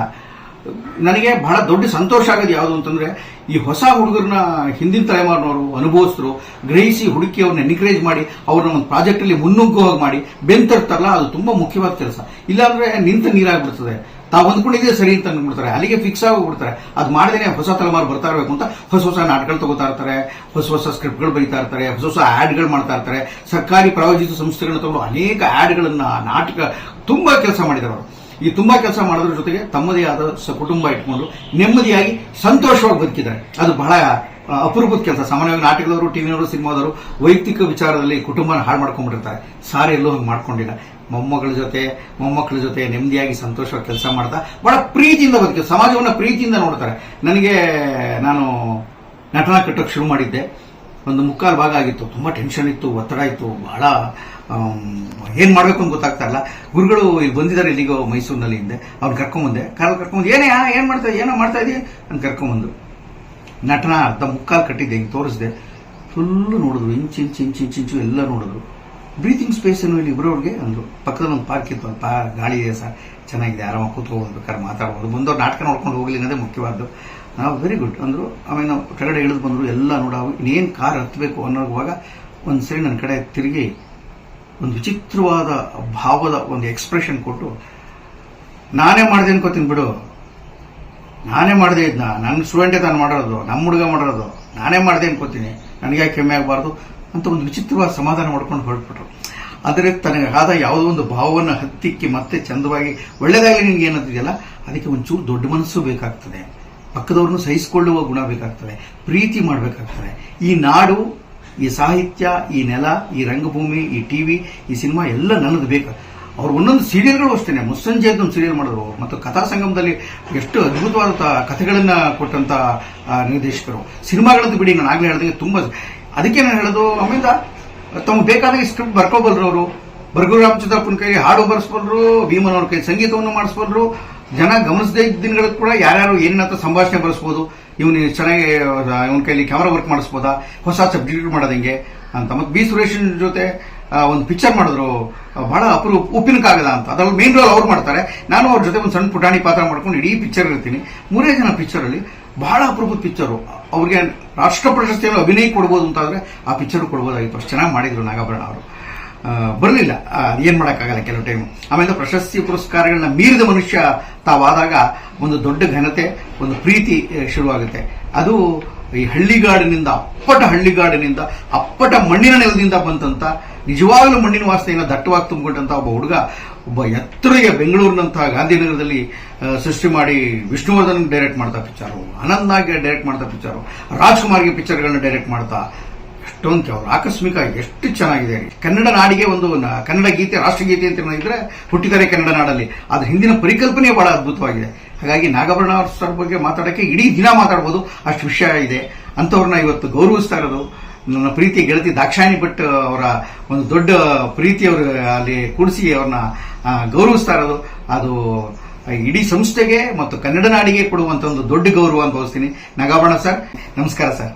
ನನಗೆ ಬಹಳ ದೊಡ್ಡ ಸಂತೋಷ ಆಗೋದು ಯಾವುದು ಅಂತಂದ್ರೆ, ಈ ಹೊಸ ಹುಡುಗರನ್ನ ಹಿಂದಿನ ತಲೆಮಾರಿನವರು ಅನುಭವಿಸಿದ್ರು ಗ್ರಹಿಸಿ ಹುಡುಕಿ ಅವ್ರನ್ನ ಎನ್ಕರೇಜ್ ಮಾಡಿ, ಅವ್ರನ್ನ ಒಂದು ಪ್ರಾಜೆಕ್ಟ್ ಅಲ್ಲಿ ಮುನ್ನುಗ್ಗೋ ಹಾಗೆ ಮಾಡಿ ಬೆಂತರ್ತಾರಲ್ಲ ಅದು ತುಂಬಾ ಮುಖ್ಯವಾದ ಕೆಲಸ. ಇಲ್ಲಾಂದ್ರೆ ನಿಂತ ನೀರಾಗ್ಬಿಡ್ತದೆ. ತಾವು ಅಂದ್ಕೊಂಡಿದ್ದೇ ಸರಿ ಅಂತ ಅಂದ್ಬಿಡ್ತಾರೆ. ಅಲ್ಲಿಗೆ ಫಿಕ್ಸ್ ಆಗಿಬಿಡ್ತಾರೆ ಅದು ಮಾಡಿದ್ರೆ ಹೊಸ ತಲೆಮಾರು ಬರ್ತಾ ಇರಬೇಕು ಅಂತ ಹೊಸ ಹೊಸ ನಾಟಕಗಳು ತಗೋತಾ ಇರ್ತಾರೆ. ಹೊಸ ಹೊಸ ಸ್ಕ್ರಿಪ್ಟ್ಗಳು ಬರೀತಾ ಇರ್ತಾರೆ. ಹೊಸ ಹೊಸ ಆ್ಯಡ್ಗಳು ಮಾಡ್ತಾ ಇರ್ತಾರೆ. ಸರ್ಕಾರಿ ಪ್ರಾಯೋಜಿತ ಸಂಸ್ಥೆಗಳನ್ನ ತಗೊಂಡು ಅನೇಕ ಆ್ಯಡ್ಗಳನ್ನು ನಾಟಕ, ತುಂಬಾ ಕೆಲಸ ಮಾಡಿದ್ದಾರೆ ಅವರು ಈ ತುಂಬಾ ಕೆಲಸ ಮಾಡೋದ್ರ ಜೊತೆಗೆ ತಮ್ಮದೇ ಆದ ಕುಟುಂಬ ಇಟ್ಕೊಂಡು ನೆಮ್ಮದಿಯಾಗಿ ಸಂತೋಷವಾಗಿ ಬದುಕಿದ್ದಾರೆ. ಅದು ಬಹಳ ಅಪರೂಪದ ಕೆಲಸ. ಸಾಮಾನ್ಯವಾಗಿ ನಾಟಕದವರು, ಟಿವಿನವರು, ಸಿನಿಮಾದವರು ವೈಯಕ್ತಿಕ ವಿಚಾರದಲ್ಲಿ ಕುಟುಂಬನ ಹಾಳು ಮಾಡ್ಕೊಂಡ್ಬಿಟ್ಟಿರ್ತಾರೆ. ಸಾರಿ ಎಲ್ಲೂ ಹಂಗೆ ಮಾಡ್ಕೊಂಡಿಲ್ಲ. ಮೊಮ್ಮಗಳ ಜೊತೆ, ಮೊಮ್ಮಕ್ಕಳ ಜೊತೆ ನೆಮ್ಮದಿಯಾಗಿ ಸಂತೋಷವಾಗಿ ಕೆಲಸ ಮಾಡ್ತಾ ಬಹಳ ಪ್ರೀತಿಯಿಂದ ಬದುಕಿ ಸಮಾಜವನ್ನು ಪ್ರೀತಿಯಿಂದ ನೋಡ್ತಾರೆ. ನನಗೆ, ನಾನು ನಟನ ಕಟ್ಟೋಕೆ ಶುರು ಮಾಡಿದ್ದೆ. ಒಂದು ಮುಕ್ಕಾಲು ಭಾಗ ಆಗಿತ್ತು. ತುಂಬಾ ಟೆನ್ಷನ್ ಇತ್ತು, ಒತ್ತಡ ಇತ್ತು. ಬಹಳ ಏನ್ ಮಾಡ್ಬೇಕು ಅಂತ ಗೊತ್ತಾಗ್ತಾ ಇಲ್ಲ. ಗುರುಗಳು ಇಲ್ಲಿ ಬಂದಿದ್ದಾರೆ ಇಲ್ಲಿಗೋ ಮೈಸೂರಿನಲ್ಲಿ ಹಿಂದೆ. ಅವ್ರು ಕರ್ಕೊಂಬಂದೆ. ಕಾಲ್ ಕರ್ಕೊಂಬಂದು, ಏನೇ ಏನ್ ಮಾಡ್ತಾ ಏನೋ ಮಾಡ್ತಾ ಇದೀಯ? ಅಂತ ಕರ್ಕೊಂಬಂದು. ನಟನ ಅರ್ಧ ಮುಕ್ಕಾಲು ಕಟ್ಟಿದ್ದೆ, ಹಿಂಗೆ ತೋರಿಸಿದೆ. ಫುಲ್ಲು ನೋಡಿದ್ರು, ಇಂಚು ಇಂಚು ಇಂಚು ಇಂಚು ಇಂಚು ಎಲ್ಲ ನೋಡಿದ್ರು. ಬ್ರೀತಿಂಗ್ ಸ್ಪೇಸ್ ಏನು ಇಲ್ಲಿ ಇಬ್ಬರವ್ರಿಗೆ ಅಂದ್ರು. ಪಕ್ಕದಲ್ಲಿ ಒಂದು ಪಾರ್ಕ್ ಇತ್ತು ಪಾ ಗಾಳಿ ಇದೆ ಸರ್, ಚೆನ್ನಾಗಿದೆ, ಆರಾಮಾಗಿ ಕೂತ್ಕೊಂಡು ಬೇಕಾದ್ರೆ ಮಾತಾಡ್ಬೋದು. ಬಂದವ್ರು ನಾಟಕ ನೋಡ್ಕೊಂಡು ಹೋಗ್ಲಿ ಅನ್ನೋದೇ ಮುಖ್ಯವಾದ್ದು. ನಾವು ವೆರಿ ಗುಡ್, ಅಂದ್ರು. ಆಮೇಲೆ ನಾವು ಕೆಳಗಡೆ ಇಳಿದು ಬಂದ್ರು, ಎಲ್ಲ ನೋಡಾವು. ಇನ್ನೇನು ಕಾರ್ ಹತ್ತಬೇಕು ಅನ್ನೋವಾಗ ಒಂದು ಸರಿ ನನ್ನ ಕಡೆ ತಿರುಗಿ ಒಂದು ವಿಚಿತ್ರವಾದ ಭಾವದ ಒಂದು ಎಕ್ಸ್ಪ್ರೆಷನ್ ಕೊಟ್ಟು, ನಾನೇ ಮಾಡಿದೆ ಅನ್ಕೋತೀನಿ ಬಿಡು. ನಾನೇ ಮಾಡಿದೆ ಇದನ್ನ ನನ್ನ ಸ್ಟೂಡೆಂಟೇ ತಾನು ಮಾಡಿರೋದು. ನಮ್ಮ ಹುಡುಗ ಮಾಡಿರೋದು. ನಾನೇ ಮಾಡಿದೆ ಅನ್ಕೋತೀನಿ. ನನಗೆ ಯಾಕೆ ಹೆಮ್ಮೆ ಆಗಬಾರ್ದು? ಅಂತ ಒಂದು ವಿಚಿತ್ರವಾದ ಸಮಾಧಾನ ಮಾಡ್ಕೊಂಡು ಹೊರಟ್ಬಿಟ್ರು. ಆದರೆ ತನಗೆ ಆದ ಯಾವುದೋ ಒಂದು ಭಾವವನ್ನು ಹತ್ತಿಕ್ಕಿ ಮತ್ತೆ ಚಂದವಾಗಿ, ಒಳ್ಳೆದಾಗಲಿ ನಿಮ್ಗೆ ಏನಂತಿದೆಯಲ್ಲ ಅದಕ್ಕೆ ಒಂಚೂರು ದೊಡ್ಡ ಮನಸ್ಸು ಬೇಕಾಗ್ತದೆ. ಪಕ್ಕದವ್ರನ್ನು ಸಹಿಸಿಕೊಳ್ಳುವ ಗುಣ ಬೇಕಾಗ್ತದೆ. ಪ್ರೀತಿ ಮಾಡಬೇಕಾಗ್ತದೆ. ಈ ನಾಡು ಈ ಸಾಹಿತ್ಯ, ಈ ನೆಲ, ಈ ರಂಗಭೂಮಿ, ಈ ಟಿವಿ, ಈ ಸಿನಿಮಾ ಎಲ್ಲ ನನ್ನದು ಬೇಕು. ಅವ್ರು ಒಂದೊಂದು ಸೀರಿಯಲ್ಗಳು ಅಷ್ಟೇ ಮುಸ್ಸಂಜೆ ಒಂದು ಸೀರಿಯಲ್ ಮಾಡಿದ್ರು. ಮತ್ತು ಕಥಾ ಸಂಗಮದಲ್ಲಿ ಎಷ್ಟು ಅದ್ಭುತವಾದ ಕಥೆಗಳನ್ನು ಕೊಟ್ಟಂತ ನಿರ್ದೇಶಕರು. ಸಿನಿಮಾಗಳದ್ದು ಬಿಡಿ, ನಾನು ಆಗ್ಲೇ ಹೇಳಿದಂಗೆ ತುಂಬಾ ಅದಕ್ಕೆ ನಾನು ಹೇಳೋದು, ಅಮಿತ, ತಮ್ಗೆ ಬೇಕಾದಾಗ ಸ್ಕ್ರಿಪ್ಟ್ ಬರ್ಕೋಬಲ್ರು ಅವರು. ಬರ್ಗೂರು ರಾಮಚಂದ್ರಪ್ಪನ ಕೈ ಹಾಡು ಬರೆಸ್ಬಲ್ರು, ಭೀಮನವ್ರ ಕೈ ಸಂಗೀತವನ್ನು ಮಾಡಿಸ್ಬಲ್ರು. ಜನ ಗಮನಿಸದೇ ಇದ್ದ ದಿನಗಳ ಕೂಡ ಯಾರ್ಯಾರು ಏನಂತ ಸಂಭಾಷಣೆ ಬರೆಸ್ಬೋದು, ಇವನು ಚೆನ್ನಾಗಿ ಇವನ ಕೈಲಿ ಕ್ಯಾಮ್ರಾ ವರ್ಕ್ ಮಾಡಿಸ್ಬೋದಾ, ಹೊಸ ಸಬ್ಜೆಕ್ಟ್ ಮಾಡೋದಂಗೆ ಅಂತ. ಮತ್ತೆ ಬಿ ಸುರೇಶನ್ ಜೊತೆ ಒಂದು ಪಿಕ್ಚರ್ ಮಾಡಿದ್ರು ಬಹಳ ಉಪ್ಪಿನ ಕಾಗದ ಅಂತ. ಅದ್ರಲ್ಲಿ ಮೇನ್ ರೋಲ್ ಅವ್ರು ಮಾಡ್ತಾರೆ. ನಾನು ಅವ್ರ ಜೊತೆ ಒಂದು ಸಣ್ಣ ಪುಟಾಣಿ ಪಾತ್ರ ಮಾಡ್ಕೊಂಡು ಇಡೀ ಪಿಕ್ಚರ್ ಇರ್ತೀನಿ. ಮೂರೇ ಜನ ಪಿಕ್ಚರ್ ಅಲ್ಲಿ ಬಹಳ ಅಪರೂಪದ ಪಿಕ್ಚರು ಅವ್ರಿಗೆ ರಾಷ್ಟ್ರ ಪ್ರಶಸ್ತಿಯನ್ನು ಅಭಿನಯ ಕೊಡ್ಬೋದು ಅಂತಾದ್ರೆ ಆ ಪಿಕ್ಚರ್ ಕೊಡ್ಬೋದಾಗಿತ್ತು. ಅಷ್ಟು ಚೆನ್ನಾಗಿ ಮಾಡಿದ್ರು ನಾಗಾಭರಣ ಅವರು. ಬರಲಿಲ್ಲ. ಏನ್ ಮಾಡೋಕ್ಕಾಗಲ್ಲ ಕೆಲವು ಟೈಮ್ ಆಮೇಲೆ ಪ್ರಶಸ್ತಿ ಪುರಸ್ಕಾರಗಳನ್ನ ಮೀರಿದ ಮನುಷ್ಯ ತಾವಾದಾಗ ಒಂದು ದೊಡ್ಡ ಘನತೆ, ಒಂದು ಪ್ರೀತಿ ಶುರುವಾಗುತ್ತೆ. ಅದು ಈ ಹಳ್ಳಿಗಾಡಿನಿಂದ, ಅಪ್ಪಟ ಹಳ್ಳಿಗಾಡಿನಿಂದ, ಅಪ್ಪಟ ಮಣ್ಣಿನ ನೆಲದಿಂದ ಬಂತಂತ, ನಿಜವಾಗಲೂ ಮಣ್ಣಿನ ವಾಸನೆಯನ್ನು ದಟ್ಟವಾಗಿ ತುಂಬಿಕೊಂಡಂತ ಒಬ್ಬ ಹುಡುಗ, ಒಬ್ಬ ಎತ್ತರೆಯ ಬೆಂಗಳೂರಿನಂತಹ ಗಾಂಧಿನಗರದಲ್ಲಿ ಸೃಷ್ಟಿ ಮಾಡಿ ವಿಷ್ಣುವರ್ಧನ್ ಡೈರೆಕ್ಟ್ ಮಾಡ್ತಾ ಪಿಕ್ಚರು. ಆನಂದಾಗೆ ಡೈರೆಕ್ಟ್ ಮಾಡ್ತಾ ಪಿಕ್ಚರು. ರಾಜ್ಕುಮಾರ್ಗೆ ಪಿಕ್ಚರ್ಗಳನ್ನ ಡೈರೆಕ್ಟ್ ಮಾಡ್ತಾ ಎಷ್ಟೊಂದು ಆಕಸ್ಮಿಕ ಎಷ್ಟು ಚೆನ್ನಾಗಿದೆ. ಕನ್ನಡ ನಾಡಿಗೆ ಒಂದು ಕನ್ನಡ ಗೀತೆ ರಾಷ್ಟ್ರಗೀತೆ ಅಂತ ಇದ್ರೆ ಹುಟ್ಟಿದ್ದಾರೆ ಕನ್ನಡ ನಾಡಲ್ಲಿ. ಅದ್ರ ಹಿಂದಿನ ಪರಿಕಲ್ಪನೆ ಬಹಳ ಅದ್ಭುತವಾಗಿದೆ. ಹಾಗಾಗಿ ನಾಗಾಭರಣ ಸರ್ ಬಗ್ಗೆ ಮಾತಾಡಕ್ಕೆ ಇಡೀ ದಿನ ಮಾತಾಡ್ಬೋದು. ಅಷ್ಟು ವಿಷಯ ಇದೆ. ಅಂಥವ್ರನ್ನ ಇವತ್ತು ಗೌರವಿಸ್ತಾ ಇರೋದು ನನ್ನ ಪ್ರೀತಿ ಗೆಳತಿ ದಾಕ್ಷಾಯಣಿ ಭಟ್ ಅವರ ಒಂದು ದೊಡ್ಡ ಪ್ರೀತಿಯವರು ಅಲ್ಲಿ ಕೂಡಿಸಿ ಅವ್ರನ್ನ ಗೌರವಿಸ್ತಾ ಇರೋದು. ಅದು ಇಡೀ ಸಂಸ್ಥೆಗೆ ಮತ್ತು ಕನ್ನಡ ನಾಡಿಗೆ ಕೊಡುವಂತ ಒಂದು ದೊಡ್ಡ ಗೌರವ ಅಂತ ಭಾವಿಸ್ತೀನಿ. ನಾಗಾಭರಣ ಸರ್, ನಮಸ್ಕಾರ ಸರ್.